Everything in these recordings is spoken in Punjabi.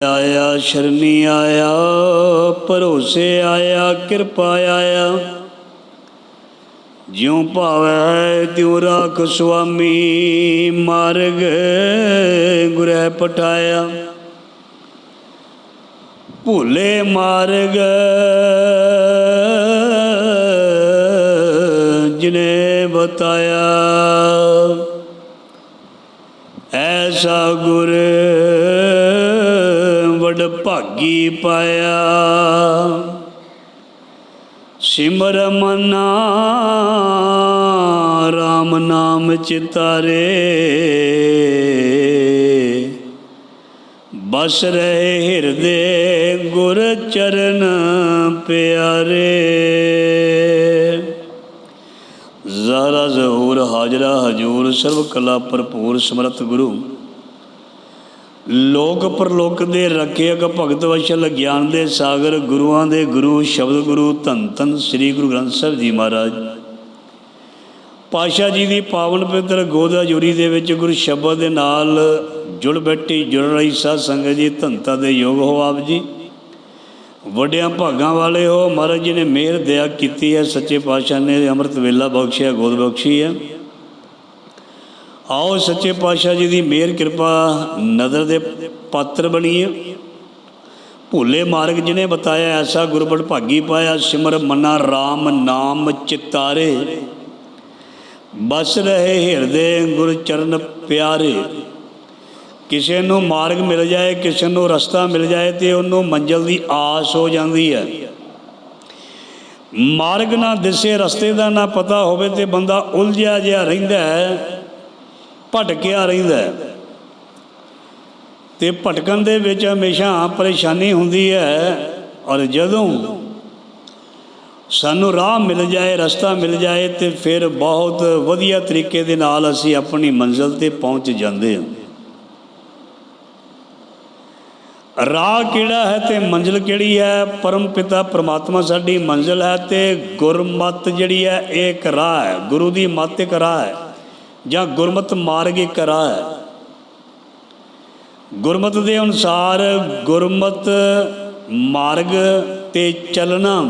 ਆਇਆ ਸ਼ਰਨੀ ਆਇਆ ਭਰੋਸੇ ਆਇਆ ਕਿਰਪਾ ਆਇਆ ਜਿਉ ਭਾਵੈ ਤਿਉ ਰਾਖ ਸੁਆਮੀ ਮਾਰਗ ਗੁਰੈ ਪਟਾਇਆ ਭੂਲੇ ਮਾਰਗ ਜਿਨੇ ਬਤਾਇਆ ਐਸਾ ਗੁਰ ਵਡ ਭਾਗੀ ਪਾਇਆ। ਸਿਮਰ ਮਨਾ RAM ਨਾਮ ਚਿਤਾਰੇ। ਬਸ ਰਹੇ ਹਿਰਦੇ ਗੁਰ ਚਰਨ ਪਿਆਰੇ। ਜ਼ਾਰਾ ਜ਼ਹੂਰ ਹਾਜਰਾ ਹਜੂਰ ਸਰਬ ਕਲਾ ਭਰਪੂਰ ਸਮਰਤ ਗੁਰੂ। ਲੋਕ ਪਰਲੋਕ ਦੇ ਰੱਖਿਅਕ ਭਗਤ ਵਸ਼ਲ ਗਿਆਨ ਦੇ ਸਾਗਰ ਗੁਰੂਆਂ ਦੇ ਗੁਰੂ ਸ਼ਬਦ ਗੁਰੂ ਧੰਨ ਧੰਨ ਸ੍ਰੀ ਗੁਰੂ ਗ੍ਰੰਥ ਸਾਹਿਬ ਜੀ ਮਹਾਰਾਜ। ਪਾਸ਼ਾ ਜੀ ਦੀ ਪਾਵਨ ਪਵਿੱਤਰ ਗੋਦਾ ਜੁਰੀ ਦੇ ਵਿੱਚ ਗੁਰ ਸ਼ਬਦ ਦੇ ਨਾਲ ਜੁੜ ਬੈਠੀ, ਜੁੜ ਰਹੀ ਸਾਧ ਸੰਗਤ ਜੀ ਧੰਤਾ ਦੇ ਯੋਗ ਹੋ ਆਪ ਜੀ। ਵੱਡਿਆਂ ਭਾਗਾਂ ਵਾਲੇ ਹੋ, ਮਹਾਰਾਜ ਜੀ ਨੇ ਮਿਹਰ ਦਇਆ ਕੀਤੀ ਹੈ, ਸੱਚੇ ਪਾਤਸ਼ਾਹ ਨੇ ਅੰਮ੍ਰਿਤ ਵੇਲਾ ਬਖਸ਼ਿਆ, ਗੋਦ ਬਖਸ਼ੀ ਹੈ। ਆਓ ਸੱਚੇ ਪਾਤਸ਼ਾਹ ਜੀ ਦੀ ਮਿਹਰ ਕਿਰਪਾ ਨਜ਼ਰ ਦੇ ਪਾਤਰ ਬਣੀਏ। ਭੁੱਲੇ ਮਾਰਗ ਜਿਨੇ ਬਤਾਇਆ, ਐਸਾ ਗੁਰਬੜ ਭਾਗੀ ਪਾਇਆ, ਸਿਮਰ ਮਨਾ RAM ਨਾਮ ਚਿਤਾਰੇ। ਬਸ ਰਹੇ ਹਿਰਦੇ ਗੁਰ ਚਰਨ ਪਿਆਰੇ। ਕਿਸੇ ਨੂੰ ਮਾਰਗ ਮਿਲ ਜਾਏ, ਕਿਸੇ ਨੂੰ ਰਸਤਾ ਮਿਲ ਜਾਏ, ਤੇ ਉਹਨੂੰ ਮੰਜ਼ਲ ਦੀ ਆਸ ਹੋ ਜਾਂਦੀ ਹੈ। ਮਾਰਗ ਨਾ ਦਿਸੇ, ਰਸਤੇ ਦਾ ਨਾ ਪਤਾ ਹੋਵੇ, ਤੇ ਬੰਦਾ ਉਲਝਿਆ ਜਿਹਾ ਰਹਿੰਦਾ ਹੈ। ਭਟਕਿਆ ਰਹਿੰਦਾ ਹੈ। ਤੇ ਭਟਕਣ ਦੇ ਵਿੱਚ ਹਮੇਸ਼ਾ ਪਰੇਸ਼ਾਨੀ ਹੁੰਦੀ ਹੈ ਔਰ ਜਦੋਂ ਸਾਨੂੰ ਰਾਹ ਮਿਲ ਜਾਏ, ਰਸਤਾ ਮਿਲ ਜਾਏ, ਤੇ ਫਿਰ ਬਹੁਤ ਵਧੀਆ ਤਰੀਕੇ ਦੇ ਨਾਲ ਅਸੀਂ ਆਪਣੀ ਮੰਜ਼ਿਲ ਤੇ ਪਹੁੰਚ ਜਾਂਦੇ ਹਾਂ। ਰਾਹ ਕਿਹੜਾ ਹੈ ਤੇ ਮੰਜ਼ਿਲ ਕਿਹੜੀ ਹੈ? ਪਰਮ ਪਿਤਾ ਪ੍ਰਮਾਤਮਾ ਸਾਡੀ ਮੰਜ਼ਿਲ ਹੈ ਤੇ ਗੁਰਮਤ ਜਿਹੜੀ ਹੈ, ਇਹ ਇੱਕ ਰਾਹ ਹੈ। ਗੁਰੂ ਦੀ ਮੱਤ ਇੱਕ ਰਾਹ ਹੈ। ਜਾਂ ਗੁਰਮਤ ਮਾਰਗ ਇੱਕ ਰਾਹ ਗੁਰਮਤ ਦੇ ਅਨੁਸਾਰ ਗੁਰਮਤ ਮਾਰਗ ਤੇ ਚੱਲਣਾ,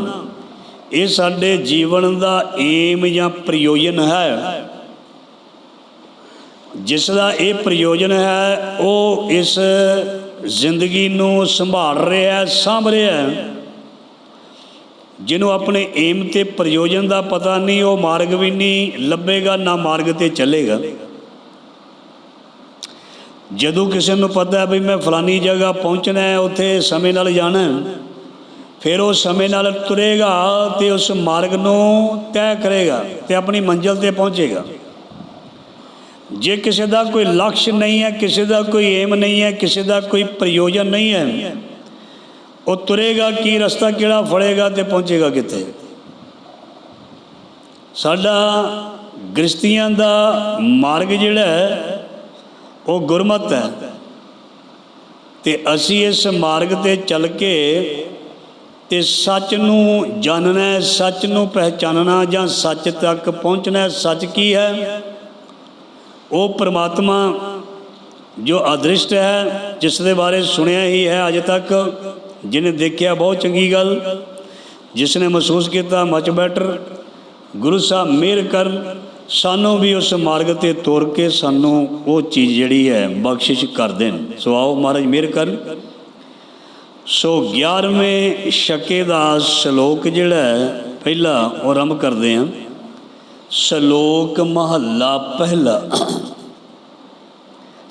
ਇਹ ਸਾਡੇ ਜੀਵਨ ਦਾ ਏਮ ਜਾਂ ਪ੍ਰਯੋਜਨ ਹੈ। ਜਿਸ ਦਾ ਇਹ ਪ੍ਰਯੋਜਨ ਹੈ, ਉਹ ਇਸ ਜ਼ਿੰਦਗੀ ਨੂੰ ਸੰਭਾਲ ਰਿਹਾ ਹੈ ਸਾਂਭ ਰਿਹਾ। ਹੈ ਜਿਹਨੂੰ ਆਪਣੇ ਏਮ ਤੇ ਪ੍ਰਯੋਜਨ ਦਾ ਪਤਾ ਨਹੀਂ, ਉਹ ਮਾਰਗ ਵੀ ਨਹੀਂ ਲੱਭੇਗਾ, ਨਾ ਮਾਰਗ ਤੇ ਚੱਲੇਗਾ। ਜਦੋਂ ਕਿਸੇ ਨੂੰ ਪਤਾ ਹੈ ਵੀ ਮੈਂ ਫਲਾਨੀ ਜਗ੍ਹਾ ਪਹੁੰਚਣਾ ਹੈ, ਉੱਥੇ ਸਮੇਂ ਨਾਲ ਜਾਣਾ ਫਿਰ ਉਹ ਸਮੇਂ ਨਾਲ ਤੁਰੇਗਾ ਤੇ ਉਸ ਮਾਰਗ ਨੂੰ ਤੈਅ ਕਰੇਗਾ ਤੇ ਆਪਣੀ ਮੰਜ਼ਿਲ ਤੇ ਪਹੁੰਚੇਗਾ। ਜੇ ਕਿਸੇ ਦਾ ਕੋਈ ਲਕਸ਼ ਨਹੀਂ ਹੈ, ਕਿਸੇ ਦਾ ਕੋਈ ਏਮ ਨਹੀਂ ਹੈ, ਕਿਸੇ ਦਾ ਕੋਈ ਪ੍ਰਯੋਜਨ ਨਹੀਂ ਹੈ ਉਹ ਤੁਰੇਗਾ ਕੀ ਰਸਤਾ ਕਿਹੜਾ ਫੜੇਗਾ ਤੇ ਪਹੁੰਚੇਗਾ ਕਿੱਥੇ? ਸਾਡਾ ਗ੍ਰਸਤੀਆਂ ਦਾ ਮਾਰਗ ਜਿਹੜਾ ਹੈ, ਉਹ ਗੁਰਮਤ ਹੈ। ਤੇ ਅਸੀਂ ਇਸ ਮਾਰਗ ਤੇ ਚੱਲ ਕੇ ਤੇ ਸੱਚ ਨੂੰ ਜਾਣਨਾ ਸੱਚ ਨੂੰ ਪਹਿਚਾਨਣਾ ਜਾਂ ਸੱਚ ਤੱਕ ਪਹੁੰਚਣਾ ਸੱਚ ਕੀ ਹੈ? ਉਹ ਪ੍ਰਮਾਤਮਾ ਜੋ ਅਦ੍ਰਿਸ਼ਟ ਹੈ, ਜਿਸ ਦੇ ਬਾਰੇ ਸੁਣਿਆ ਹੀ ਹੈ ਅਜੇ ਤੱਕ। ਜਿਹਨੇ ਦੇਖਿਆ ਬਹੁਤ ਚੰਗੀ ਗੱਲ ਜਿਸ ਨੇ ਮਹਿਸੂਸ ਕੀਤਾ ਮਚ ਬੈਟਰ ਗੁਰੂ ਸਾਹਿਬ ਮਿਹਰ ਕਰਨ ਸਾਨੂੰ ਵੀ ਉਸ ਮਾਰਗ ਤੇ ਤੁਰ ਕੇ ਸਾਨੂੰ ਉਹ ਚੀਜ਼ ਜਿਹੜੀ ਹੈ ਬਖਸ਼ਿਸ਼ ਕਰ ਦੇਣ। ਸੋ ਆਓ ਮਹਾਰਾਜ ਮਿਹਰ ਕਰਨ ਸੋ 11ਵੇਂ ਸ਼ਕੇ ਦਾ ਸ਼ਲੋਕ ਜਿਹੜਾ ਹੈ, ਪਹਿਲਾ ਉਹ ਆਰੰਭ ਕਰਦੇ ਹਾਂ। ਸ਼ਲੋਕ ਮਹੱਲਾ ਪਹਿਲਾ।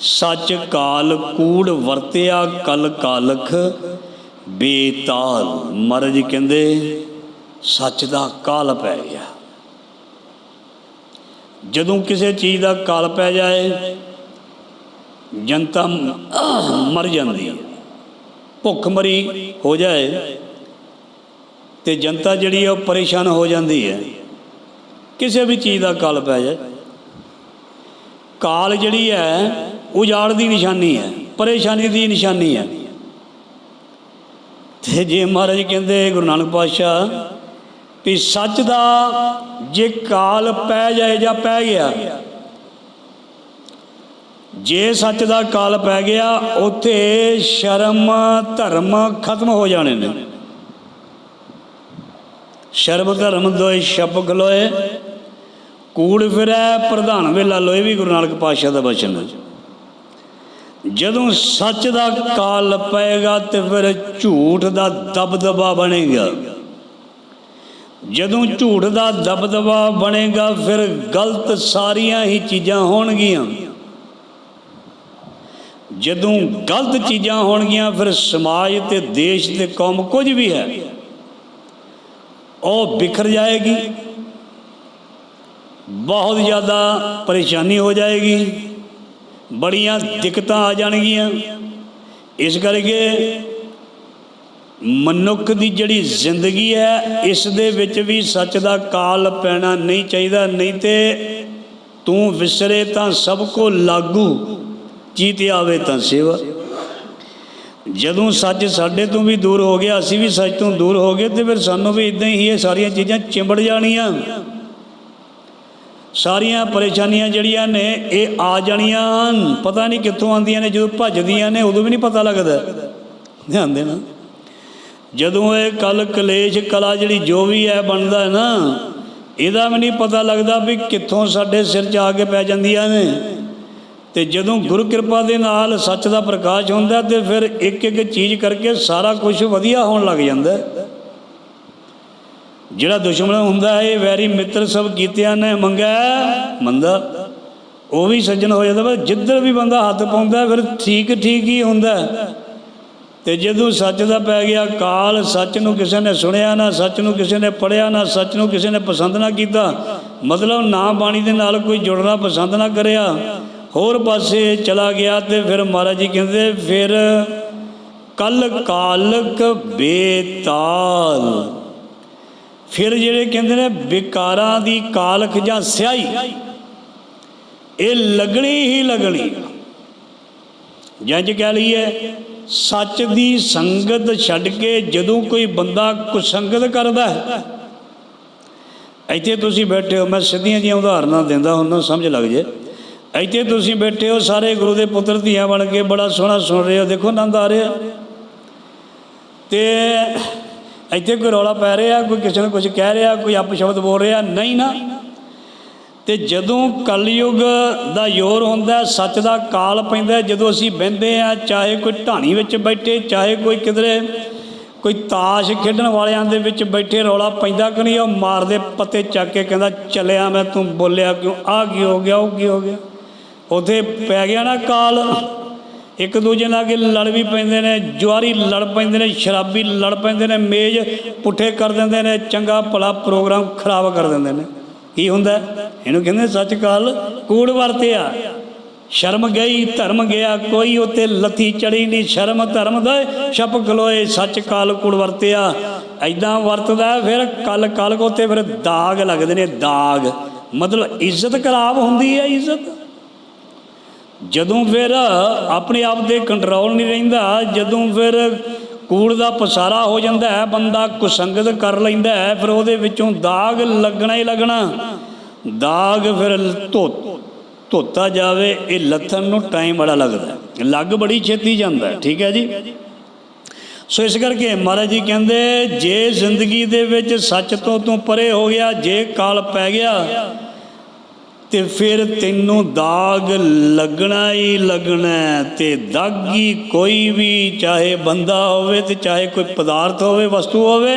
ਸੱਚ ਕਾਲ ਕੂੜ ਵਰਤਿਆ ਕਲ ਕਾਲਖ ਬੇਤਾਲ ਮਹਾਰਾਜ ਕਹਿੰਦੇ ਸੱਚ ਦਾ ਕਾਲ ਪੈ ਗਿਆ। ਜਦੋਂ ਕਿਸੇ ਚੀਜ਼ ਦਾ ਕਾਲ ਪੈ ਜਾਏ, ਜਨਤਾ ਮਰ ਜਾਂਦੀ ਹੈ ਭੁੱਖ ਮਰੀ ਹੋ ਜਾਏ ਤੇ ਜਨਤਾ ਜਿਹੜੀ ਹੈ ਉਹ ਪਰੇਸ਼ਾਨ ਹੋ ਜਾਂਦੀ ਹੈ ਕਿਸੇ ਵੀ ਚੀਜ਼ ਦਾ ਕਾਲ ਪੈ ਜਾਏ। ਕਾਲ ਜਿਹੜੀ ਹੈ ਉਜਾੜ ਦੀ ਨਿਸ਼ਾਨੀ ਹੈ ਪਰੇਸ਼ਾਨੀ ਦੀ ਨਿਸ਼ਾਨੀ ਹੈ ਤੇ ਜੇ ਮਹਾਰਾਜ ਕਹਿੰਦੇ ਗੁਰੂ ਨਾਨਕ ਪਾਤਸ਼ਾਹ ਵੀ ਸੱਚ ਦਾ ਜੇ ਕਾਲ ਪੈ ਜਾਏ ਜਾਂ ਪੈ ਗਿਆ, ਜੇ ਸੱਚ ਦਾ ਕਾਲ ਪੈ ਗਿਆ, ਉੱਥੇ ਸ਼ਰਮ, ਧਰਮ ਖਤਮ ਹੋ ਜਾਣੇ ਨੇ। ਸ਼ਰਮ, ਧਰਮ ਦੋਏ ਛਪ ਲੋਏ ਕੂੜ ਫਿਰੈ, ਪ੍ਰਧਾਨ ਵੇਲਾ ਲੋਏ ਵੀ ਗੁਰੂ ਨਾਨਕ ਪਾਤਸ਼ਾਹ ਦਾ ਬਚਨ। ਹੈ ਜਦੋਂ ਸੱਚ ਦਾ ਕਾਲ ਪਏਗਾ ਤੇ ਫਿਰ ਝੂਠ ਦਾ ਦਬਦਬਾ ਬਣੇਗਾ। ਜਦੋਂ ਝੂਠ ਦਾ ਦਬਦਬਾ ਬਣੇਗਾ, ਫਿਰ ਗਲਤ ਸਾਰੀਆਂ ਹੀ ਚੀਜ਼ਾਂ ਹੋਣਗੀਆਂ। ਜਦੋਂ ਗਲਤ ਚੀਜ਼ਾਂ ਹੋਣਗੀਆਂ, ਫਿਰ ਸਮਾਜ ਤੇ ਦੇਸ਼ ਤੇ ਕੌਮ ਕੁਝ ਵੀ ਹੈ, ਉਹ ਬਿਖਰ ਜਾਏਗੀ। ਬਹੁਤ ਜ਼ਿਆਦਾ ਪਰੇਸ਼ਾਨੀ ਹੋ ਜਾਏਗੀ। ਬੜੀਆਂ ਦਿੱਕਤਾਂ ਆ ਜਾਣਗੀਆਂ। ਇਸ ਕਰਕੇ ਮਨੁੱਖ ਦੀ ਜਿਹੜੀ ਜ਼ਿੰਦਗੀ ਹੈ, ਇਸ ਦੇ ਵਿੱਚ ਵੀ ਸੱਚ ਦਾ ਕਾਲ ਪੈਣਾ ਨਹੀਂ ਚਾਹੀਦਾ, ਨਹੀਂ ਤੇ ਤੂੰ ਵਿਸਰੇ ਤਾਂ ਸਭ ਕੋ ਲਾਗੂ, ਜੀਤ ਆਵੇ ਤਾਂ ਸੇਵਾ। ਜਦੋਂ ਸੱਚ ਸਾਡੇ ਤੋਂ ਵੀ ਦੂਰ ਹੋ ਗਿਆ, ਅਸੀਂ ਵੀ ਸੱਚ ਤੋਂ ਦੂਰ ਹੋ ਗਏ ਤੇ ਫਿਰ ਸਾਨੂੰ ਵੀ ਇਦਾਂ ਹੀ ਇਹ ਸਾਰੀਆਂ ਚੀਜ਼ਾਂ ਚਿੰਬੜ ਜਾਣੀਆਂ। ਸਾਰੀਆਂ ਪਰੇਸ਼ਾਨੀਆਂ ਜਿਹੜੀਆਂ ਨੇ, ਇਹ ਆ ਜਾਣੀਆਂ ਹਨ। ਪਤਾ ਨਹੀਂ ਕਿੱਥੋਂ ਆਉਂਦੀਆਂ ਨੇ, ਜਦੋਂ ਭੱਜਦੀਆਂ ਨੇ, ਉਦੋਂ ਵੀ ਨਹੀਂ ਪਤਾ ਲੱਗਦਾ। ਧਿਆਨ ਦੇਣਾ। ਜਦੋਂ ਇਹ ਕਲ ਕਲੇਸ਼ ਕਲਾ ਜਿਹੜੀ ਜੋ ਵੀ ਹੈ ਬਣਦਾ ਹੈ ਨਾ, ਇਹਦਾ ਵੀ ਨਹੀਂ ਪਤਾ ਲੱਗਦਾ ਵੀ ਕਿੱਥੋਂ ਸਾਡੇ ਸਿਰ 'ਚ ਆ ਕੇ ਪੈ ਜਾਂਦੀਆਂ ਨੇ। ਤੇ ਜਦੋਂ ਗੁਰੂ ਕਿਰਪਾ ਦੇ ਨਾਲ ਸੱਚ ਦਾ ਪ੍ਰਕਾਸ਼ ਹੁੰਦਾ ਤੇ ਫਿਰ ਇੱਕ ਇੱਕ ਚੀਜ਼ ਕਰਕੇ ਸਾਰਾ ਕੁਝ ਵਧੀਆ ਹੋਣ ਲੱਗ ਜਾਂਦਾ। ਹੈ। ਜਿਹੜਾ ਦੁਸ਼ਮਣ ਹੁੰਦਾ ਹੈ, ਇਹ ਵੈਰੀ ਮਿੱਤਰ ਸਭ ਕੀਤਿਆਂ ਨੇ ਮੰਗਿਆ ਮੰਦਾ ਉਹ ਵੀ ਸੱਜਣ ਹੋ ਜਾਂਦਾ, ਪਰ ਜਿੱਧਰ ਵੀ ਬੰਦਾ ਹੱਥ ਪਾਉਂਦਾ, ਫਿਰ ਠੀਕ ਠੀਕ ਹੀ ਹੁੰਦਾ। ਹੈ। ਤੇ ਜਦੋਂ ਸੱਚ ਦਾ ਪੈ ਗਿਆ, ਕਾਲ ਸੱਚ ਨੂੰ ਕਿਸੇ ਨੇ ਸੁਣਿਆ ਨਾ, ਸੱਚ ਨੂੰ ਕਿਸੇ ਨੇ ਪੜਿਆ ਨਾ, ਸੱਚ ਨੂੰ ਕਿਸੇ ਨੇ ਪਸੰਦ ਨਾ ਕੀਤਾ, ਮਤਲਬ ਨਾ ਬਾਣੀ ਦੇ ਨਾਲ ਕੋਈ ਜੁੜਨਾ ਪਸੰਦ ਨਾ ਕਰਿਆ। ਹੋਰ ਪਾਸੇ ਚਲਾ ਗਿਆ ਤੇ ਫਿਰ ਮਹਾਰਾਜ ਜੀ ਕਹਿੰਦੇ, ਫਿਰ ਕਲ ਕਾਲਕ ਬੇਤਾਲ। ਫਿਰ ਜਿਹੜੇ ਕਹਿੰਦੇ ਨੇ ਵਿਕਾਰਾਂ ਦੀ ਕਾਲਖ ਜਾਂ ਸਿਆਹੀ, ਇਹ ਲੱਗਣੀ ਹੀ ਲੱਗਣੀ। ਜੰਜ ਕਹਿ ਲਈਏ, ਸੱਚ ਦੀ ਸੰਗਤ ਛੱਡ ਕੇ ਜਦੋਂ ਕੋਈ ਬੰਦਾ ਕੁਸੰਗਤ ਕਰਦਾ ਹੈ, ਇੱਥੇ ਤੁਸੀਂ ਬੈਠੇ ਹੋ, ਮੈਂ ਸਿੱਧੀਆਂ ਜੀਆਂ ਉਦਾਹਰਨਾਂ ਦਿੰਦਾ ਹੁੰਦਾ, ਸਮਝ ਲੱਗ ਜੇ। ਇੱਥੇ ਤੁਸੀਂ ਬੈਠੇ ਹੋ, ਸਾਰੇ ਗੁਰੂ ਦੇ ਪੁੱਤਰ ਧੀਆਂ ਬਣ ਕੇ ਬੜਾ ਸੋਹਣਾ ਸੁਣ ਰਹੇ ਹੋ, ਦੇਖੋ ਆਨੰਦ ਆ ਰਿਹਾ। ਤੇ ਇੱਥੇ ਕੋਈ ਰੌਲਾ ਪੈ ਰਿਹਾ, ਕੋਈ ਕਿਸੇ ਨੂੰ ਕੁਝ ਕਹਿ ਰਿਹਾ, ਕੋਈ ਅਪਸ਼ਬਦ ਬੋਲ ਰਿਹਾ, ਨਹੀਂ ਨਾ। ਤੇ ਜਦੋਂ ਕਲਯੁਗ ਦਾ ਯੋਰ ਹੁੰਦਾ, ਸੱਚ ਦਾ ਕਾਲ ਪੈਂਦਾ, ਜਦੋਂ ਅਸੀਂ ਬਹਿੰਦੇ ਆ ਚਾਹੇ ਕੋਈ ਢਾਣੀ ਵਿੱਚ ਬੈਠੇ, ਚਾਹੇ ਕੋਈ ਕਿਧਰੇ ਕੋਈ ਤਾਸ਼ ਖੇਡਣ ਵਾਲਿਆਂ ਦੇ ਵਿੱਚ ਬੈਠੇ, ਰੌਲਾ ਪੈਂਦਾ ਕਿ ਨਹੀਂ, ਉਹ ਮਾਰਦੇ ਪੱਤੇ ਚੱਕ ਕੇ ਕਹਿੰਦਾ, ਚੱਲਿਆ ਮੈਂ, ਤੂੰ ਬੋਲਿਆ ਕਿਉਂ? ਆ ਕੀ ਹੋ ਗਿਆ, ਉਹ ਕੀ ਹੋ ਗਿਆ? ਉਥੇ ਪੈ ਗਿਆ ਨਾ ਕਾਲ। ਇੱਕ ਦੂਜੇ ਨਾਲ ਅੱਗੇ ਲੜ ਵੀ ਪੈਂਦੇ ਨੇ, ਜੁਆਰੀ ਲੜ ਪੈਂਦੇ ਨੇ, ਸ਼ਰਾਬੀ ਲੜ ਪੈਂਦੇ ਨੇ, ਮੇਜ਼ ਪੁੱਠੇ ਕਰ ਦਿੰਦੇ ਨੇ, ਚੰਗਾ ਭਲਾ ਪ੍ਰੋਗਰਾਮ ਖਰਾਬ ਕਰ ਦਿੰਦੇ ਨੇ। ਕੀ ਹੁੰਦਾ? ਇਹਨੂੰ ਕਹਿੰਦੇ ਸੱਚ ਕਾਲ ਕੂੜ ਵਰਤਿਆ। ਸ਼ਰਮ ਗਈ, ਧਰਮ ਗਿਆ, ਕੋਈ ਉਤੇ ਲੱਥੀ ਚੜੀ ਨਹੀਂ ਸ਼ਰਮ ਧਰਮ ਦਾ ਛਪ ਖਲੋਏ ਸੱਚ ਕਾਲ ਕੂੜ ਵਰਤਿਆ। ਐਦਾਂ ਵਰਤਦਾ, ਫਿਰ ਕਲ ਕਲ ਕੋ ਫਿਰ ਦਾਗ ਲੱਗਦੇ ਨੇ, ਦਾਗ। ਮਤਲਬ ਇੱਜ਼ਤ ਖਰਾਬ ਹੁੰਦੀ ਹੈ, ਇੱਜ਼ਤ। ਜਦੋਂ ਫਿਰ ਆਪਣੇ ਆਪ ਦੇ ਕੰਟਰੋਲ ਨਹੀਂ ਰਹਿੰਦਾ, ਜਦੋਂ ਫਿਰ ਕੂੜ ਦਾ ਪਸਾਰਾ ਹੋ ਜਾਂਦਾ ਹੈ, ਬੰਦਾ ਕੁਸੰਗਤ ਕਰ ਲੈਂਦਾ ਹੈ, ਫਿਰ ਉਹਦੇ ਵਿੱਚੋਂ ਦਾਗ ਲੱਗਣਾ ਹੀ ਲੱਗਣਾ। ਦਾਗ ਫਿਰ ਧੋ, ਧੋਤਾ ਜਾਵੇ, ਇਹ ਲੱਥਣ ਨੂੰ ਟਾਈਮ ਬੜਾ ਲੱਗਦਾ ਲੱਗ ਬੜੀ ਛੇਤੀ ਜਾਂਦਾ ਠੀਕ ਹੈ ਜੀ? ਸੋ ਇਸ ਕਰਕੇ ਮਹਾਰਾਜ ਜੀ ਕਹਿੰਦੇ, ਜੇ ਜ਼ਿੰਦਗੀ ਦੇ ਵਿੱਚ ਸੱਚ ਤੋਂ ਤੂੰ ਪਰੇ ਹੋ ਗਿਆ, ਜੇ ਕਾਲ ਪੈ ਗਿਆ ਤੇ ਫਿਰ ਤੈਨੂੰ ਦਾਗ ਲੱਗਣਾ ਹੀ ਲੱਗਣਾ ਹੈ ਤੇ ਦਾਗੀ ਕੋਈ ਵੀ, ਚਾਹੇ ਬੰਦਾ ਹੋਵੇ ਤੇ ਚਾਹੇ ਕੋਈ ਪਦਾਰਥ ਹੋਵੇ, ਵਸਤੂ ਹੋਵੇ,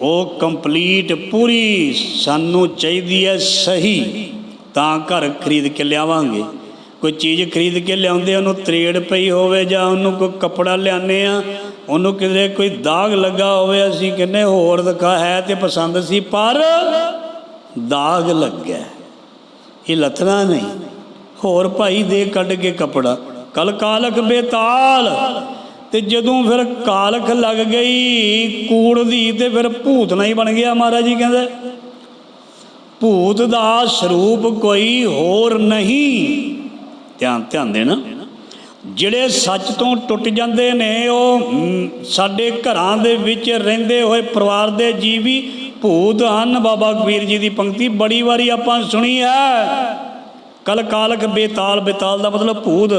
ਉਹ ਕੰਪਲੀਟ ਪੂਰੀ ਸਾਨੂੰ ਚਾਹੀਦੀ ਹੈ ਸਹੀ। ਤਾਂ ਘਰ ਖਰੀਦ ਕੇ ਲਿਆਵਾਂਗੇ। ਕੋਈ ਚੀਜ਼ ਖਰੀਦ ਕੇ ਲਿਆਉਂਦੇ, ਉਹਨੂੰ ਤਰੇੜ ਪਈ ਹੋਵੇ ਜਾਂ ਉਹਨੂੰ ਕੋਈ ਕੱਪੜਾ ਲਿਆਨੇ ਆ ਉਹਨੂੰ ਕਿਤੇ ਕੋਈ ਦਾਗ ਲੱਗਾ ਹੋਵੇ, ਅਸੀਂ ਕਹਿੰਨੇ ਹੋਰ ਦਿਖਾ, ਹੈ ਤੇ ਪਸੰਦ ਸੀ, ਪਰ ਦਾਗ ਲੱਗਿਆ ਇਹ ਲੱਥਣਾ ਨਹੀਂ। ਹੋਰ ਭਾਈ ਦੇ ਕੱਢ ਕੇ ਕਪੜਾ। ਕਲ ਕਾਲਕ ਬੇਤਾਲ। ਤੇ ਜਦੋਂ ਫਿਰ ਕਾਲਖ ਲੱਗ ਗਈ ਕੂੜ ਦੀ ਤੇ ਫਿਰ ਭੂਤਨਾ ਹੀ ਬਣ ਗਿਆ ਮਹਾਰਾਜ ਜੀ ਕਹਿੰਦੇ। ਭੂਤ ਦਾ ਸਰੂਪ ਕੋਈ ਹੋਰ ਨਹੀਂ। ਧਿਆਨ ਧਿਆਨ ਦੇਣਾ। ਜਿਹੜੇ ਸੱਚ ਤੋਂ ਟੁੱਟ ਜਾਂਦੇ ਨੇ, ਉਹ ਸਾਡੇ ਘਰਾਂ ਦੇ ਵਿੱਚ ਰਹਿੰਦੇ ਹੋਏ ਪਰਿਵਾਰ ਦੇ ਜੀਵ ਵੀ ਭੂਤ ਹਨ ਬਾਬਾ ਕਬੀਰ ਜੀ ਦੀ ਪੰਕਤੀ। ਬੜੀ ਵਾਰੀ ਆਪਾਂ ਸੁਣੀ ਹੈ। ਕਲ ਕਾਲਕ ਬੇਤਾਲ ਬੇਤਾਲ ਦਾ ਮਤਲਬ ਭੂਤ।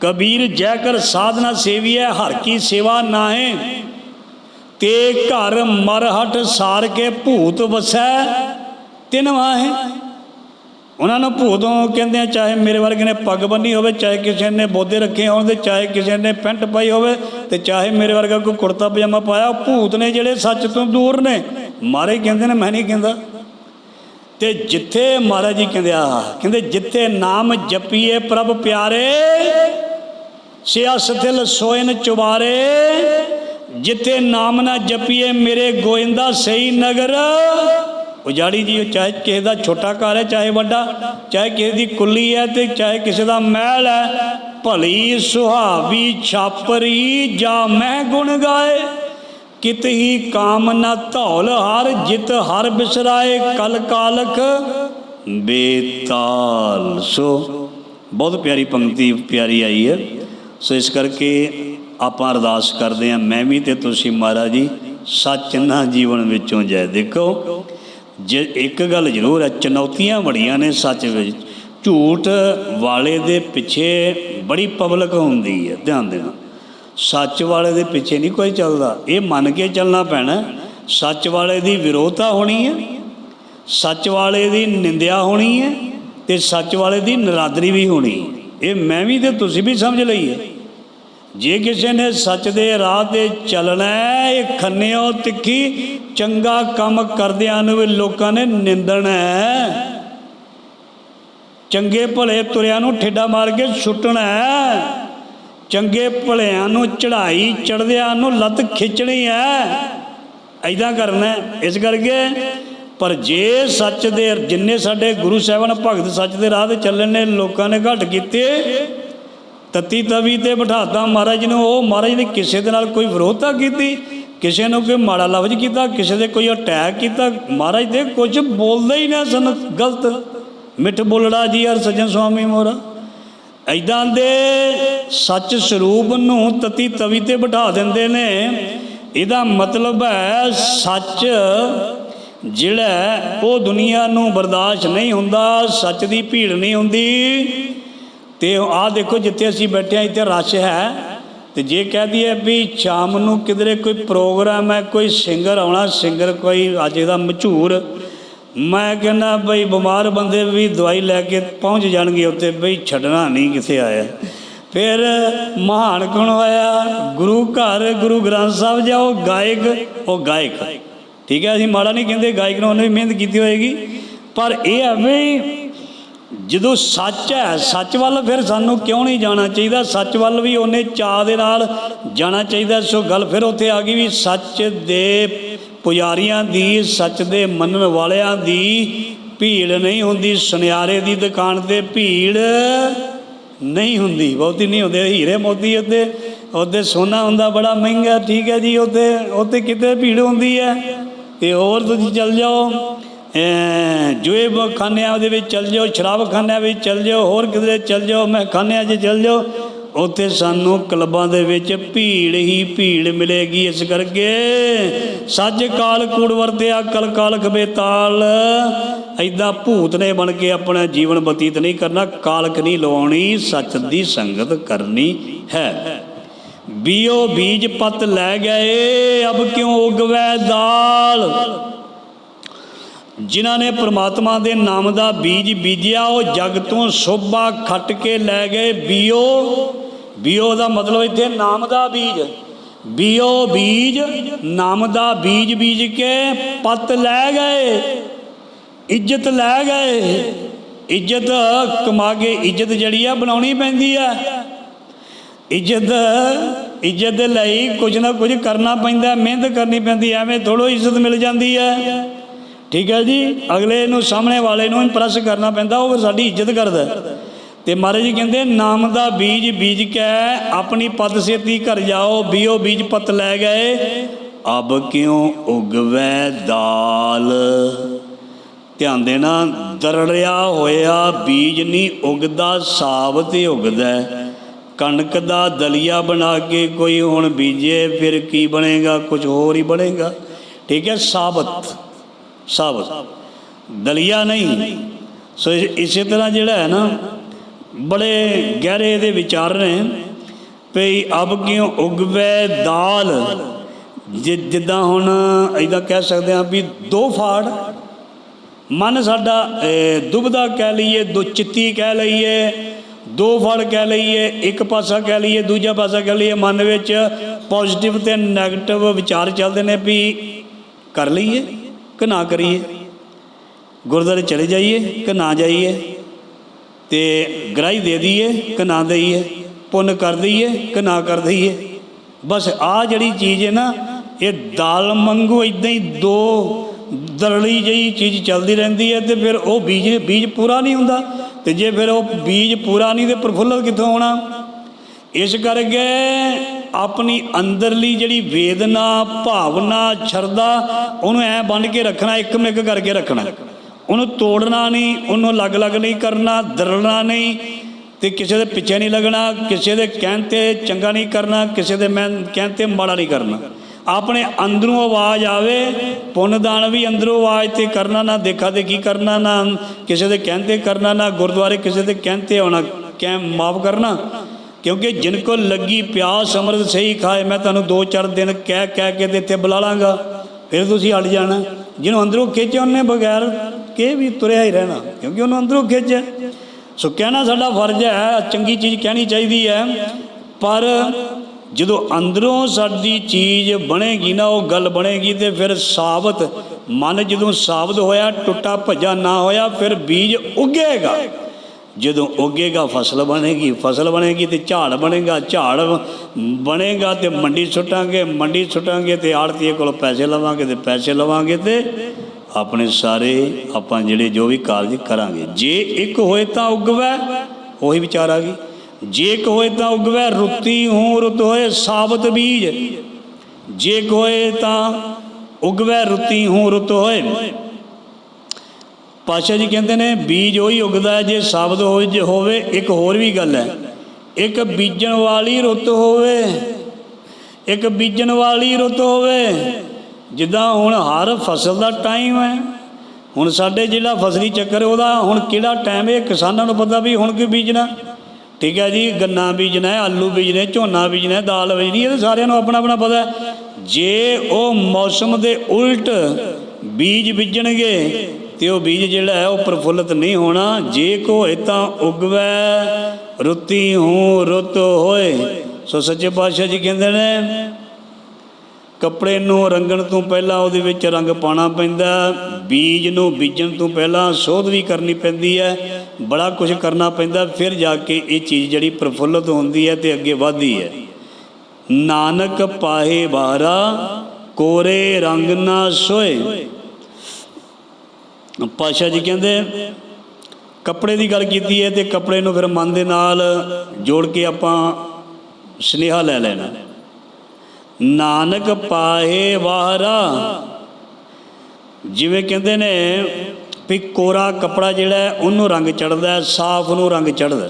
ਕਬੀਰ ਜੈ ਕਰ ਸਾਧਨਾ ਸੇਵੀਐ ਹਰ ਕੀ ਸੇਵਾ ਨਾਹੇ। ਤੇ ਘਰ ਮਰਹਟ ਸਾਰ ਕੇ ਭੂਤ ਵਸੈ, ਤਿਨ ਵਾਹੇ। ਉਹਨਾਂ ਨੂੰ ਭੂਤੋਂ ਕਹਿੰਦੇ ਆ, ਚਾਹੇ ਮੇਰੇ ਵਰਗੇ ਨੇ ਪੱਗ ਬੰਨੀ ਹੋਵੇ, ਚਾਹੇ ਕਿਸੇ ਨੇ ਬੋਦੇ ਰੱਖੇ ਹੋਣ ਤੇ, ਚਾਹੇ ਕਿਸੇ ਨੇ ਪੈਂਟ ਪਾਈ ਹੋਵੇ, ਤੇ ਚਾਹੇ ਮੇਰੇ ਵਰਗਾ ਕੋਈ ਕੁੜਤਾ ਪਜਾਮਾ ਪਾਇਆ ਭੂਤ ਨੇ ਜਿਹੜੇ ਸੱਚ ਤੋਂ ਦੂਰ ਨੇ। ਮਾਰੇ ਕਹਿੰਦੇ ਨੇ, ਮੈਂ ਨਹੀਂ ਕਹਿੰਦਾ। ਤੇ ਜਿੱਥੇ ਮਹਾਰਾਜ ਜੀ ਕਹਿੰਦੇ ਆ, ਕਹਿੰਦੇ ਜਿੱਥੇ ਨਾਮ ਜਪੀਏ ਪ੍ਰਭ ਪਿਆਰੇ, ਸਿਆ ਸਥਿਲ ਸੋਇਨ ਚੁਬਾਰੇ, ਜਿੱਥੇ ਨਾਮ ਨਾ ਜਪੀਏ ਮੇਰੇ ਗੋਇੰਦਾ ਸਹੀ ਨਗਰ। ਉਜਾੜੀ ਜੀ ਚਾਹੇ ਕਿਸੇ ਦਾ ਛੋਟਾ ਘਰ ਹੈ, ਚਾਹੇ ਵੱਡਾ, ਚਾਹੇ ਕਿਸੇ ਦੀ ਕੁੱਲੀ ਹੈ ਤੇ ਚਾਹੇ ਕਿਸੇ ਦਾ ਮਹਿਲ ਹੈ, ਭਲੀ ਸੁਹਾਵੀ ਛਾਪਰੀ ਜਾ ਮੈਂ ਗੁਣ ਗਾਏ। ਕਿਤ ਹੀ ਕਾਮ ਨਾ ਧੌਲ ਹਰ ਜਿਤ ਹਰ ਬਿਸਰਾਏ ਕਲ ਕਾਲਖ ਬੇਤਾਲ। ਸੋ ਬਹੁਤ ਪਿਆਰੀ ਪੰਕਤੀ ਪਿਆਰੀ ਆਈ ਹੈ। ਸੋ ਇਸ ਕਰਕੇ ਆਪਾਂ ਅਰਦਾਸ ਕਰਦੇ ਹਾਂ, ਮੈਂ ਵੀ ਤੇ ਤੁਸੀਂ ਮਹਾਰਾਜ ਜੀ, ਸੱਚ ਨਾ ਜੀਵਨ ਵਿੱਚੋਂ ਜੈ ਦੇਖੋ। ਜੇ ਇੱਕ ਗੱਲ ਜ਼ਰੂਰ ਹੈ, ਚੁਣੌਤੀਆਂ ਬੜੀਆਂ ਨੇ ਸੱਚ ਵਿੱਚ। ਝੂਠ ਵਾਲੇ ਦੇ ਪਿੱਛੇ ਬੜੀ ਪਬਲਿਕ ਹੁੰਦੀ ਹੈ, ਧਿਆਨ ਦੇਣਾ। ਸੱਚ ਵਾਲੇ ਦੇ ਪਿੱਛੇ ਨਹੀਂ ਕੋਈ ਚੱਲਦਾ। ਇਹ ਮੰਨ ਕੇ ਚੱਲਣਾ ਪੈਣਾ। ਸੱਚ ਵਾਲੇ ਦੀ ਵਿਰੋਧਤਾ ਹੋਣੀ ਹੈ। ਸੱਚ ਵਾਲੇ ਦੀ ਨਿੰਦਿਆ ਹੋਣੀ ਹੈ ਤੇ ਸੱਚ ਵਾਲੇ ਦੀ ਨਰਾਦਰੀ ਵੀ ਹੋਣੀ ਇਹ ਮੈਂ ਵੀ ਤੇ ਤੁਸੀਂ ਵੀ ਸਮਝ ਲਈਏ ਜੇ ਕਿਸੇ ਨੇ ਸੱਚ ਦੇ ਰਾਹ ਤੇ ਚੱਲਣਾ ਹੈ, ਇਹ ਖੰਨਿਓ ਤਿੱਖੀ ਚੰਗਾ ਕੰਮ ਕਰਦਿਆਂ ਨੂੰ ਵੀ ਲੋਕਾਂ ਨੇ ਨਿੰਦਣਾ ਹੈ। ਚੰਗੇ ਭਲੇ ਤੁਰਿਆਂ ਨੂੰ ਠੇਡਾ ਮਾਰ ਕੇ ਛੁੱਟਣਾ ਹੈ। ਚੰਗੇ ਭਲਿਆਂ ਨੂੰ ਚੜਾਈ ਚੜਦਿਆਂ ਨੂੰ ਲੱਤ ਖਿੱਚਣੀ ਹੈ। ਐਦਾਂ ਕਰਨਾ ਇਸ ਕਰਕੇ ਪਰ ਜੇ ਸੱਚ ਦੇ ਜਿੰਨੇ ਸਾਡੇ ਗੁਰੂ ਸਾਹਿਬਾਨ ਭਗਤ ਸੱਚ ਦੇ ਰਾਹ ਤੇ ਚੱਲਣ ਨੇ, ਲੋਕਾਂ ਨੇ ਘਟ ਕੀਤੇ, ਤਤੀ ਤਵੀ ਤੇ ਬਿਠਾਤਾ ਮਹਾਰਾਜ ਨੂੰ, ਉਹ ਮਹਾਰਾਜ ਨੇ ਕਿਸੇ ਦੇ ਨਾਲ ਕੋਈ ਵਿਰੋਧਤਾ ਕੀਤੀ? ਕਿਸੇ ਨੂੰ ਕੋਈ ਮਾੜਾ ਲਫ਼ਜ਼ ਕੀਤਾ? ਕਿਸੇ ਦੇ ਕੋਈ ਅਟੈਕ ਕੀਤਾ? ਮਹਾਰਾਜ ਦੇ ਕੁਝ ਬੋਲਦਾ ਹੀ ਨਾ ਸਨ, ਗਲਤ। ਮਿੱਠ ਬੋਲੜਾ ਜੀ ਹਰ ਸੱਜਣ ਸੁਆਮੀ ਮੋਰਾ ਐਦਾਂ ਦੇ ਸੱਚ ਸਰੂਪ ਨੂੰ ਤਤੀ ਤਵੀ ਤੇ ਬਿਠਾ ਦਿੰਦੇ ਨੇ। ਇਹਦਾ ਮਤਲਬ ਹੈ ਸੱਚ ਜਿਹੜਾ ਉਹ ਦੁਨੀਆ ਨੂੰ ਬਰਦਾਸ਼ਤ ਨਹੀਂ ਹੁੰਦਾ, ਸੱਚ ਦੀ ਭੀੜ ਨਹੀਂ ਹੁੰਦੀ। ਤੇ ਆਹ ਦੇਖੋ ਜਿੱਥੇ ਅਸੀਂ ਬੈਠੇ ਹਾਂ, ਇੱਥੇ ਰਸ਼ ਹੈ। ਤੇ ਜੇ ਕਹਿ ਦਈਏ ਵੀ ਸ਼ਾਮ ਨੂੰ ਕਿਧਰੇ ਕੋਈ ਪ੍ਰੋਗਰਾਮ ਹੈ, ਕੋਈ ਸਿੰਗਰ ਆਉਣਾ, ਸਿੰਗਰ ਕੋਈ ਅੱਜ ਇਹਦਾ ਮਸ਼ਹੂਰ ਮੈਂ ਕਹਿੰਦਾ ਬਈ ਬਿਮਾਰ ਬੰਦੇ ਵੀ ਦਵਾਈ ਲੈ ਕੇ ਪਹੁੰਚ ਜਾਣਗੇ ਉੱਥੇ, ਬਈ ਛੱਡਣਾ ਨਹੀਂ ਕਿਸੇ ਆਇਆ। ਫਿਰ ਮਹਾਨ ਕੌਣ ਹੋਇਆ? ਗੁਰੂ ਘਰ, ਗੁਰੂ ਗ੍ਰੰਥ ਸਾਹਿਬ ਜਾਓ, ਗਾਇਕ, ਉਹ ਗਾਇਕ। ਠੀਕ ਹੈ, ਅਸੀਂ ਮਾੜਾ ਨਹੀਂ ਕਹਿੰਦੇ, ਗਾਇਕ ਨੂੰ ਉਹਨੇ ਵੀ ਮਿਹਨਤ ਕੀਤੀ ਹੋਏਗੀ। ਪਰ ਇਹ ਹੈ ਵੀ ਜਦੋਂ ਸੱਚ ਹੈ, ਸੱਚ ਵੱਲ ਫਿਰ ਸਾਨੂੰ ਕਿਉਂ ਨਹੀਂ ਜਾਣਾ ਚਾਹੀਦਾ? ਸੱਚ ਵੱਲ ਵੀ ਉਹਨੇ ਚਾਹ ਦੇ ਨਾਲ ਜਾਣਾ ਚਾਹੀਦਾ। ਸੋ ਗੱਲ ਫਿਰ ਉੱਥੇ ਆ ਗਈ ਵੀ ਸੱਚ ਦੇ ਪੁਜਾਰੀਆਂ ਦੀ, ਸੱਚ ਦੇ ਮੰਨਣ ਵਾਲਿਆਂ ਦੀ ਭੀੜ ਨਹੀਂ ਹੁੰਦੀ। ਸੁਨਿਆਰੇ ਦੀ ਦੁਕਾਨ ਤੇ ਭੀੜ ਨਹੀਂ ਹੁੰਦੀ। ਬਹੁਤੀ ਨਹੀਂ ਹੁੰਦੀ। ਹੀਰੇ ਮੋਤੀ ਉੱਤੇ ਉਹਦੇ ਸੋਨਾ ਹੁੰਦਾ, ਬੜਾ ਮਹਿੰਗਾ, ਠੀਕ ਹੈ ਜੀ, ਉੱਤੇ ਉੱਤੇ ਕਿਤੇ ਭੀੜ ਹੁੰਦੀ ਹੈ। ਤੇ ਹੋਰ ਤੁਸੀਂ ਚੱਲ ਜਾਓ। ਅਹ ਜੂਏ ਖਾਨਿਆਂ ਦੇ ਵਿੱਚ ਚੱਲ ਜਾਓ, ਸ਼ਰਾਬ ਖਾਨਿਆਂ ਵਿੱਚ ਚੱਲ ਜਾਓ, ਹੋਰ ਕਿਤੇ ਚੱਲ ਜਾਓ ਮੈਂ ਖਾਨਿਆਂ 'ਚ ਚੱਲ ਜਾਓ। ਉੱਥੇ ਸਾਨੂੰ ਕਲਬਾਂ ਦੇ ਵਿੱਚ ਭੀੜ ਹੀ ਭੀੜ ਮਿਲੇਗੀ, ਇਸ ਕਰਕੇ ਸੱਜ ਕਾਲ ਕੂੜ ਵਰਤਿਆ, ਕਲ ਕਾਲਖ ਬੇਤਾਲ ਐਦਾਂ ਭੂਤ ਨੇ ਬਣ ਕੇ ਆਪਣਾ ਜੀਵਨ ਬਤੀਤ ਨਹੀਂ ਕਰਨਾ ਕਾਲਕ ਨਹੀਂ ਲਵਾਉਣੀ, ਸੱਚ ਦੀ ਸੰਗਤ ਕਰਨੀ ਹੈ। ਬੀਓ ਬੀਜ ਪਤ ਲੈ ਗਏ, ਅਬ ਕਿਉਂ ਉਗਵੈ ਦਾਲ? ਜਿਨ੍ਹਾਂ ਨੇ ਪ੍ਰਮਾਤਮਾ ਦੇ ਨਾਮ ਦਾ ਬੀਜ ਬੀਜਿਆ, ਉਹ ਜਗ ਤੋਂ ਸੋਭਾ ਖੱਟ ਕੇ ਲੈ ਗਏ। ਬੀਓ ਬੀਓ ਦਾ ਮਤਲਬ ਇੱਥੇ ਨਾਮ ਦਾ ਬੀਜ। ਬੀਓ ਬੀਜ, ਨਾਮ ਦਾ ਬੀਜ ਬੀਜ ਕੇ ਪੱਤ ਲੈ ਗਏ, ਇੱਜ਼ਤ ਲੈ ਗਏ। ਇੱਜ਼ਤ ਕਮਾ ਕੇ ਇੱਜ਼ਤ ਜਿਹੜੀ ਆ ਬਣਾਉਣੀ ਪੈਂਦੀ ਆ। ਇੱਜ਼ਤ ਇੱਜ਼ਤ ਦੇ ਲਈ ਕੁਝ ਨਾ ਕੁਝ ਕਰਨਾ ਪੈਂਦਾ, ਮਿਹਨਤ ਕਰਨੀ ਪੈਂਦੀ, ਐਵੇਂ ਥੋੜੋ ਇੱਜ਼ਤ ਮਿਲ ਜਾਂਦੀ ਹੈ ਠੀਕ ਹੈ ਜੀ, ਅਗਲੇ ਨੂੰ, ਸਾਹਮਣੇ ਵਾਲੇ ਨੂੰ ਇੰਪ੍ਰੈਸ ਕਰਨਾ ਪੈਂਦਾ, ਉਹ ਸਾਡੀ ਇੱਜ਼ਤ ਕਰਦਾ। ਤੇ ਮਹਾਰਾਜ ਜੀ ਕਹਿੰਦੇ, ਨਾਮ ਦਾ ਬੀਜ ਬੀਜ ਕੇ ਆਪਣੀ ਪਤ ਸੇਤੀ ਘਰ ਜਾਓ, ਬੀਓ ਬੀਜ ਪਤ ਲੈ ਗਏ। ਅਬ ਕਿਉਂ ਉਗਵੈ ਦਾਲ? ਧਿਆਨ ਦੇਣਾ, ਦਰੜਿਆ ਹੋਇਆ ਬੀਜ ਨਹੀਂ ਉਗਦਾ, ਸਾਬ ਤੇ ਉਗਦਾ ਕਣਕ ਦਾ ਦਲੀਆ ਬਣਾ ਕੇ ਕੋਈ ਹੁਣ ਬੀਜੇ, ਫਿਰ ਕੀ ਬਣੇਗਾ ਕੁਝ ਹੋਰ ਹੀ ਬਣੇਗਾ। ਠੀਕ ਹੈ, ਸਾਬਤ ਸਾਬਤ। ਦਲੀਆ ਨਹੀਂ। ਸੋ ਇਸੇ ਤਰ੍ਹਾਂ ਜਿਹੜਾ ਹੈ ਨਾ ਬੜੇ ਗਹਿਰੇ ਇਹਦੇ ਵਿਚਾਰ ਨੇ ਭਈ ਅਬ ਕਿਉਂ ਉਗਵੇ ਦਾਲ? ਜਿ- ਜਿੱਦਾਂ ਹੁਣ ਇਹਦਾ ਕਹਿ ਸਕਦੇ ਹਾਂ ਵੀ ਦੋ ਫਾੜ। ਮਨ ਸਾਡਾ ਅਹ, ਦੁਬਦਾ ਕਹਿ ਲਈਏ ਦੋ ਚਿੱਤੀ ਕਹਿ ਲਈਏ ਦੋ ਫੜ ਕਹਿ ਲਈਏ ਇੱਕ ਪਾਸਾ ਕਹਿ ਲਈਏ ਦੂਜਾ ਪਾਸਾ ਕਹਿ ਲਈਏ ਮਨ ਵਿੱਚ ਪੋਜ਼ਿਟਿਵ ਤੇ ਨੈਗੇਟਿਵ ਵਿਚਾਰ ਚੱਲਦੇ ਨੇ ਵੀ ਕਰ ਲਈਏ ਕਿ ਨਾ ਕਰੀਏ? ਗੁਰਦੁਆਰੇ ਚਲੇ ਜਾਈਏ ਕਿ ਨਾ ਜਾਈਏ? ਤੇ ਗ੍ਰਾਈ ਦੇ ਦਈਏ ਕਿ ਨਾ ਦਈਏ, ਪੁੰਨ ਕਰ ਦਈਏ ਕਿ ਨਾ ਕਰ ਦਈਏ। ਬਸ ਆ ਜਿਹੜੀ ਚੀਜ਼ ਹੈ ਨਾ, ਇਹ ਦਾਲ ਮੰਗੂ ਇਦਾਂ ਹੀ ਦੋ ਦਰਲੀ ਜਿਹੀ ਚੀਜ਼ ਚੱਲਦੀ ਰਹਿੰਦੀ ਹੈ ਤੇ ਫਿਰ ਉਹ ਬੀਜ ਬੀਜ ਪੂਰਾ ਨਹੀਂ ਹੁੰਦਾ। ਤੇ ਜੇ ਫਿਰ ਉਹ ਬੀਜ ਪੂਰਾ ਨਹੀਂ ਤੇ ਪ੍ਰਫੁੱਲਤ ਕਿੱਥੋਂ ਹੋਣਾ? ਇਸ ਕਰਕੇ ਆਪਣੀ ਅੰਦਰਲੀ ਜਿਹੜੀ ਵੇਦਨਾ, ਭਾਵਨਾ, ਸ਼ਰਧਾ, ਉਹਨੂੰ ਐ ਬੰਨ ਕੇ ਰੱਖਣਾ, ਇੱਕ ਮਿੱਕ ਕਰਕੇ ਰੱਖਣਾ। ਉਹਨੂੰ ਤੋੜਨਾ ਨਹੀਂ, ਉਹਨੂੰ ਅਲੱਗ-ਅਲੱਗ ਨਹੀਂ ਕਰਨਾ, ਦਰੜਨਾ ਨਹੀਂ, ਤੇ ਕਿਸੇ ਦੇ ਪਿੱਛੇ ਨਹੀਂ ਲੱਗਣਾ, ਕਿਸੇ ਦੇ ਕਹਿਣ ਤੇ ਚੰਗਾ ਨਹੀਂ ਕਰਨਾ, ਕਿਸੇ ਦੇ ਮੈਂ ਕਹਿਣ ਤੇ ਮਾੜਾ ਨਹੀਂ ਕਰਨਾ। ਆਪਣੇ ਅੰਦਰੋਂ ਆਵਾਜ਼ ਆਵੇ ਪੁੰਨ ਦਾਨ ਵੀ ਅੰਦਰੋਂ ਆਵਾਜ਼ ਤੇ ਕਰਨਾ ਨਾ, ਦੇਖਾ ਦੇਖੀ ਕਰਨਾ ਨਾ, ਕਿਸੇ ਦੇ ਕਹਿਣ ਤੇ ਕਰਨਾ ਨਾ, ਗੁਰਦੁਆਰੇ ਕਿਸੇ ਦੇ ਕਹਿਣ ਤੇ ਆਉਣਾ ਕਹਿ ਮਾਫ ਕਰਨਾ। ਕਿਉਂਕਿ ਜਿਨ ਕੋ ਲੱਗੀ ਪਿਆਸ ਅੰਮ੍ਰਿਤ ਸਹੀ ਖਾਏ, ਮੈਂ ਤੁਹਾਨੂੰ ਦੋ ਚਾਰ ਦਿਨ ਕਹਿ ਕਹਿ ਕੇ ਤੇ ਇੱਥੇ ਬੁਲਾ ਲਾਂਗਾ, ਫਿਰ ਤੁਸੀਂ ਹਟ ਜਾਣਾ। ਜਿਹਨੂੰ ਅੰਦਰੋਂ ਖਿੱਚ ਉਹਨੇ ਬਗੈਰ ਕੇ ਵੀ ਤੁਰਿਆ ਹੀ ਰਹਿਣਾ, ਕਿਉਂਕਿ ਉਹਨੂੰ ਅੰਦਰੋਂ ਖਿੱਚ ਹੈ। ਸੋ ਕਹਿਣਾ ਸਾਡਾ ਫਰਜ਼ ਹੈ, ਚੰਗੀ ਚੀਜ਼ ਕਹਿਣੀ ਚਾਹੀਦੀ ਹੈ, ਪਰ ਜਦੋਂ ਅੰਦਰੋਂ ਸਾਡੀ ਚੀਜ਼ ਬਣੇਗੀ ਨਾ, ਉਹ ਗੱਲ ਬਣੇਗੀ ਤੇ ਫਿਰ ਸਾਬਤ, ਮਨ ਜਦੋਂ ਸਾਬਤ ਹੋਇਆ, ਟੁੱਟਾ ਭੱਜਾ ਨਾ ਹੋਇਆ, ਫਿਰ ਬੀਜ ਉੱਗੇਗਾ। ਜਦੋਂ ਉੱਗੇਗਾ, ਫਸਲ ਬਣੇਗੀ ਫਸਲ ਬਣੇਗੀ ਤੇ ਝਾੜ ਬਣੇਗਾ ਝਾੜ ਬਣੇਗਾ ਤੇ ਮੰਡੀ ਸੁੱਟਾਂਗੇ ਮੰਡੀ ਸੁੱਟਾਂਗੇ ਤੇ ਆੜਤੀਏ ਕੋਲ ਪੈਸੇ ਲਵਾਂਗੇ ਤੇ ਪੈਸੇ ਲਵਾਂਗੇ ਤੇ ਆਪਣੇ ਸਾਰੇ ਆਪਾਂ ਜਿਹੜੇ ਜੋ ਵੀ ਕਾਰਜ ਕਰਾਂਗੇ। ਜੇ ਇੱਕ ਹੋਏ ਤਾਂ ਉਗਵੈ, ਉਹੀ ਵਿਚਾਰ ਆ ਗਈ। ਜੇ ਇੱਕ ਹੋਏ ਤਾਂ ਉਗਵੈ, ਰੁੱਤੀ ਹੂੰ ਰੁੱਤ ਹੋਏ, ਸਾਬਤ ਬੀਜ। ਜੇ ਕੋਏ ਤਾਂ ਉਗਵੈ, ਰੁੱਤੀ ਹੂੰ ਰੁੱਤ ਹੋਏ। ਪਾਸ਼ਾ ਜੀ ਕਹਿੰਦੇ ਨੇ, ਬੀਜ ਉਹੀ ਉਗਦਾ ਜੇ ਸਾਬਤ ਹੋਏ ਹੋਵੇ, ਇੱਕ ਹੋਰ ਵੀ ਗੱਲ ਹੈ। ਇੱਕ ਬੀਜਣ ਵਾਲੀ ਰੁੱਤ ਹੋਵੇ, ਇੱਕ ਬੀਜਣ ਵਾਲੀ ਰੁੱਤ ਹੋਵੇ ਜਿੱਦਾਂ ਹੁਣ ਹਰ ਫਸਲ ਦਾ ਟਾਈਮ ਹੈ ਹੁਣ ਸਾਡੇ ਜਿਹੜਾ ਫਸਲੀ ਚੱਕਰ ਉਹਦਾ ਹੁਣ ਕਿਹੜਾ ਟਾਈਮ ਹੈ ਕਿਸਾਨਾਂ ਨੂੰ ਪਤਾ ਵੀ ਹੁਣ ਕੀ ਬੀਜਣਾ। ਠੀਕ ਹੈ ਜੀ ਗੰਨਾ ਬੀਜਣਾ ਹੈ ਆਲੂ ਬੀਜਣੇ ਝੋਨਾ ਬੀਜਣਾ ਹੈ, ਦਾਲ ਬੀਜਣੀ ਇਹ ਤਾਂ ਸਾਰਿਆਂ ਨੂੰ ਆਪਣਾ ਆਪਣਾ ਪਤਾ ਜੇ ਉਹ ਮੌਸਮ ਦੇ ਉਲਟ ਬੀਜ ਬੀਜਣਗੇ ਤੇ ਉਹ ਬੀਜ ਜਿਹੜਾ ਹੈ ਉਹ ਪ੍ਰਫੁੱਲਤ ਨਹੀਂ ਹੋਣਾ। ਜੇ ਕੋਏ ਤਾਂ ਉਗਵੈ ਰੁੱਤੀ ਹੂੰ ਰੁੱਤ ਹੋਏ। ਸੋ ਸੱਚੇ ਪਾਤਸ਼ਾਹ ਜੀ ਕਹਿੰਦੇ ਨੇ ਕੱਪੜੇ ਨੂੰ ਰੰਗਣ ਤੋਂ ਪਹਿਲਾਂ ਉਹਦੇ ਵਿੱਚ ਰੰਗ ਪਾਉਣਾ ਪੈਂਦਾ ਬੀਜ ਨੂੰ ਬੀਜਣ ਤੋਂ ਪਹਿਲਾਂ ਸੋਧ ਵੀ ਕਰਨੀ ਪੈਂਦੀ ਹੈ। ਬੜਾ ਕੁਝ ਕਰਨਾ ਪੈਂਦਾ ਫਿਰ ਜਾ ਕੇ ਇਹ ਚੀਜ਼ ਜਿਹੜੀ ਪ੍ਰਫੁੱਲਤ ਹੁੰਦੀ ਹੈ ਤੇ ਅੱਗੇ ਵਧਦੀ ਹੈ। ਨਾਨਕ ਪਾਹੇ ਬਾਰਾ ਕੋਰੇ ਰੰਗ ਨਾ ਸੋਏ। ਪਾਸ਼ਾ ਜੀ ਕਹਿੰਦੇ, ਕੱਪੜੇ ਦੀ ਗੱਲ ਕੀਤੀ ਹੈ ਤੇ ਕੱਪੜੇ ਨੂੰ ਫਿਰ ਮਨ ਦੇ ਨਾਲ ਜੋੜ ਕੇ ਆਪਾਂ ਸੁਨੇਹਾ ਲੈ ਲੈਣਾ। ਨਾਨਕ ਪਾਹੇ ਵਾਹਰਾ ਜਿਵੇਂ ਕਹਿੰਦੇ ਨੇ ਵੀ ਕੋਰਾ ਕੱਪੜਾ ਜਿਹੜਾ ਉਹਨੂੰ ਰੰਗ ਚੜਦਾ ਸਾਫ਼ ਨੂੰ ਰੰਗ ਚੜਦਾ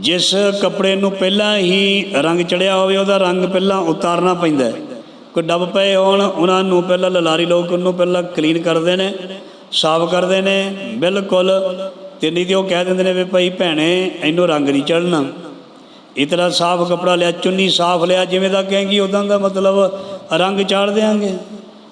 ਜਿਸ ਕੱਪੜੇ ਨੂੰ ਪਹਿਲਾਂ ਹੀ ਰੰਗ ਚੜਿਆ ਹੋਵੇ, ਉਹਦਾ ਰੰਗ ਪਹਿਲਾਂ ਉਤਾਰਨਾ ਪੈਂਦਾ ਕੋਈ ਡੱਬ ਪਏ ਹੋਣ, ਉਹਨਾਂ ਨੂੰ ਪਹਿਲਾਂ ਲਲਾਰੀ ਲੋਕ ਉਹਨੂੰ ਪਹਿਲਾਂ ਕਲੀਨ ਕਰਦੇ ਨੇ, ਸਾਫ਼ ਕਰਦੇ ਨੇ, ਬਿਲਕੁਲ। ਤੇ ਨਹੀਂ ਤੇ ਉਹ ਕਹਿ ਦਿੰਦੇ ਨੇ ਵੀ ਭਾਈ ਭੈਣੇ, ਇਹਨੂੰ ਰੰਗ ਨਹੀਂ ਚੜਨਾ ਇਤਨਾ ਸਾਫ਼ ਕਪੜਾ ਲਿਆ, ਚੁੰਨੀ ਸਾਫ਼ ਲਿਆ, ਜਿਵੇਂ ਦਾ ਕਹੇਂਗੀ ਉਦਾਂ ਦਾ ਮਤਲਬ ਰੰਗ ਚਾੜ ਦਿਆਂਗੇ।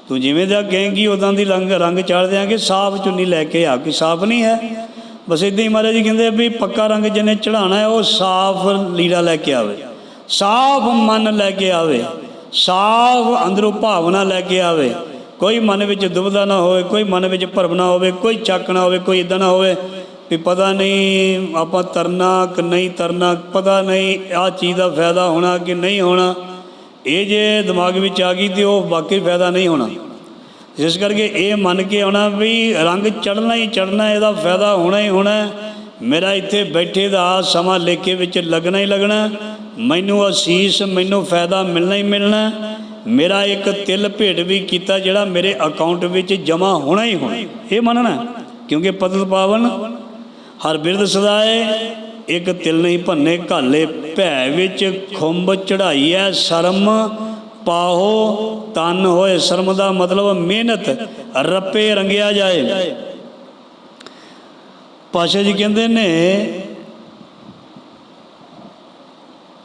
ਤੂੰ ਜਿਵੇਂ ਦਾ ਕਹੇਂਗੀ ਉਦਾਂ ਦੀ ਰੰਗ ਰੰਗ ਚਾੜ ਦਿਆਂਗੇ, ਸਾਫ਼ ਚੁੰਨੀ ਲੈ ਕੇ ਆ ਕੋਈ ਸਾਫ਼ ਨਹੀਂ ਹੈ। ਬਸ ਇਦਾਂ ਹੀ ਮਹਾਰਾਜ ਜੀ ਕਹਿੰਦੇ ਵੀ ਪੱਕਾ ਰੰਗ ਜਿਹਨੇ ਚੜਾਉਣਾ ਹੈ, ਉਹ ਸਾਫ਼ ਲੀੜਾ ਲੈ ਕੇ ਆਵੇ। ਸਾਫ਼ ਮਨ ਲੈ ਕੇ ਆਵੇ। ਸਾਫ਼ ਅੰਦਰੋਂ ਭਾਵਨਾ ਲੈ ਕੇ ਆਵੇ। ਕੋਈ ਮਨ ਵਿੱਚ ਦੁਬਦਾ ਨਾ ਹੋਵੇ, ਕੋਈ ਮਨ ਵਿੱਚ ਭਰਮ ਨਾ ਹੋਵੇ, ਕੋਈ ਚੱਕ ਨਾ ਹੋਵੇ, ਕੋਈ ਇਦਾਂ ਨਾ ਹੋਵੇ। ਵੀ ਪਤਾ ਨਹੀਂ ਆਪਾਂ ਤਰਨਾ ਕਿ ਨਹੀਂ ਤਰਨਾ, ਪਤਾ ਨਹੀਂ ਆ ਚੀਜ਼ ਦਾ ਫਾਇਦਾ ਹੋਣਾ ਕਿ ਨਹੀਂ ਹੋਣਾ। ਇਹ ਜੇ ਦਿਮਾਗ ਵਿੱਚ ਆ ਗਈ ਤੇ ਉਹ ਵਾਕਈ ਫਾਇਦਾ ਨਹੀਂ ਹੋਣਾ। ਇਸ ਕਰਕੇ ਇਹ ਮੰਨ ਕੇ ਆਉਣਾ ਵੀ ਰੰਗ ਚੜਨਾ ਹੀ ਚੜਨਾ ਇਹਦਾ ਫਾਇਦਾ ਹੋਣਾ ਹੀ ਹੋਣਾ। ਮੇਰਾ ਇੱਥੇ ਬੈਠੇ ਦਾ ਸਮਾਂ ਲੇਖੇ ਵਿੱਚ ਲੱਗਣਾ ਹੀ ਲੱਗਣਾ। ਮੈਨੂੰ ਅਸੀਸ, ਮੈਨੂੰ ਫਾਇਦਾ ਮਿਲਣਾ ਹੀ ਮਿਲਣਾ। ਮੇਰਾ ਇੱਕ ਤਿਲ ਭੇਟ ਵੀ ਕੀਤਾ ਜਿਹੜਾ ਮੇਰੇ ਅਕਾਊਂਟ ਵਿੱਚ ਜਮ੍ਹਾਂ ਹੋਣਾ ਹੀ ਹੋਣਾ। ਇਹ ਮੰਨਣਾ, ਕਿਉਂਕਿ ਪਤਤ ਪਾਵਨ ਹਰ ਬਿਰਦ ਸਦਾਏ, ਇੱਕ ਤਿਲ ਨਹੀਂ ਭੰਨੇ ਘਾਲੇ ਭੈ ਵਿੱਚ ਖੁੰਬ ਚੜਾਈ ਸ਼ਰਮ। ਪਾਹੋ, ਤਨ ਹੋਏ ਸ਼ਰਮ ਦਾ ਮਤਲਬ ਮਿਹਨਤ, ਰੱਪੇ ਰੰਗਿਆ ਜਾਏ। ਪਾਸ਼ਾ ਜੀ ਕਹਿੰਦੇ ਨੇ,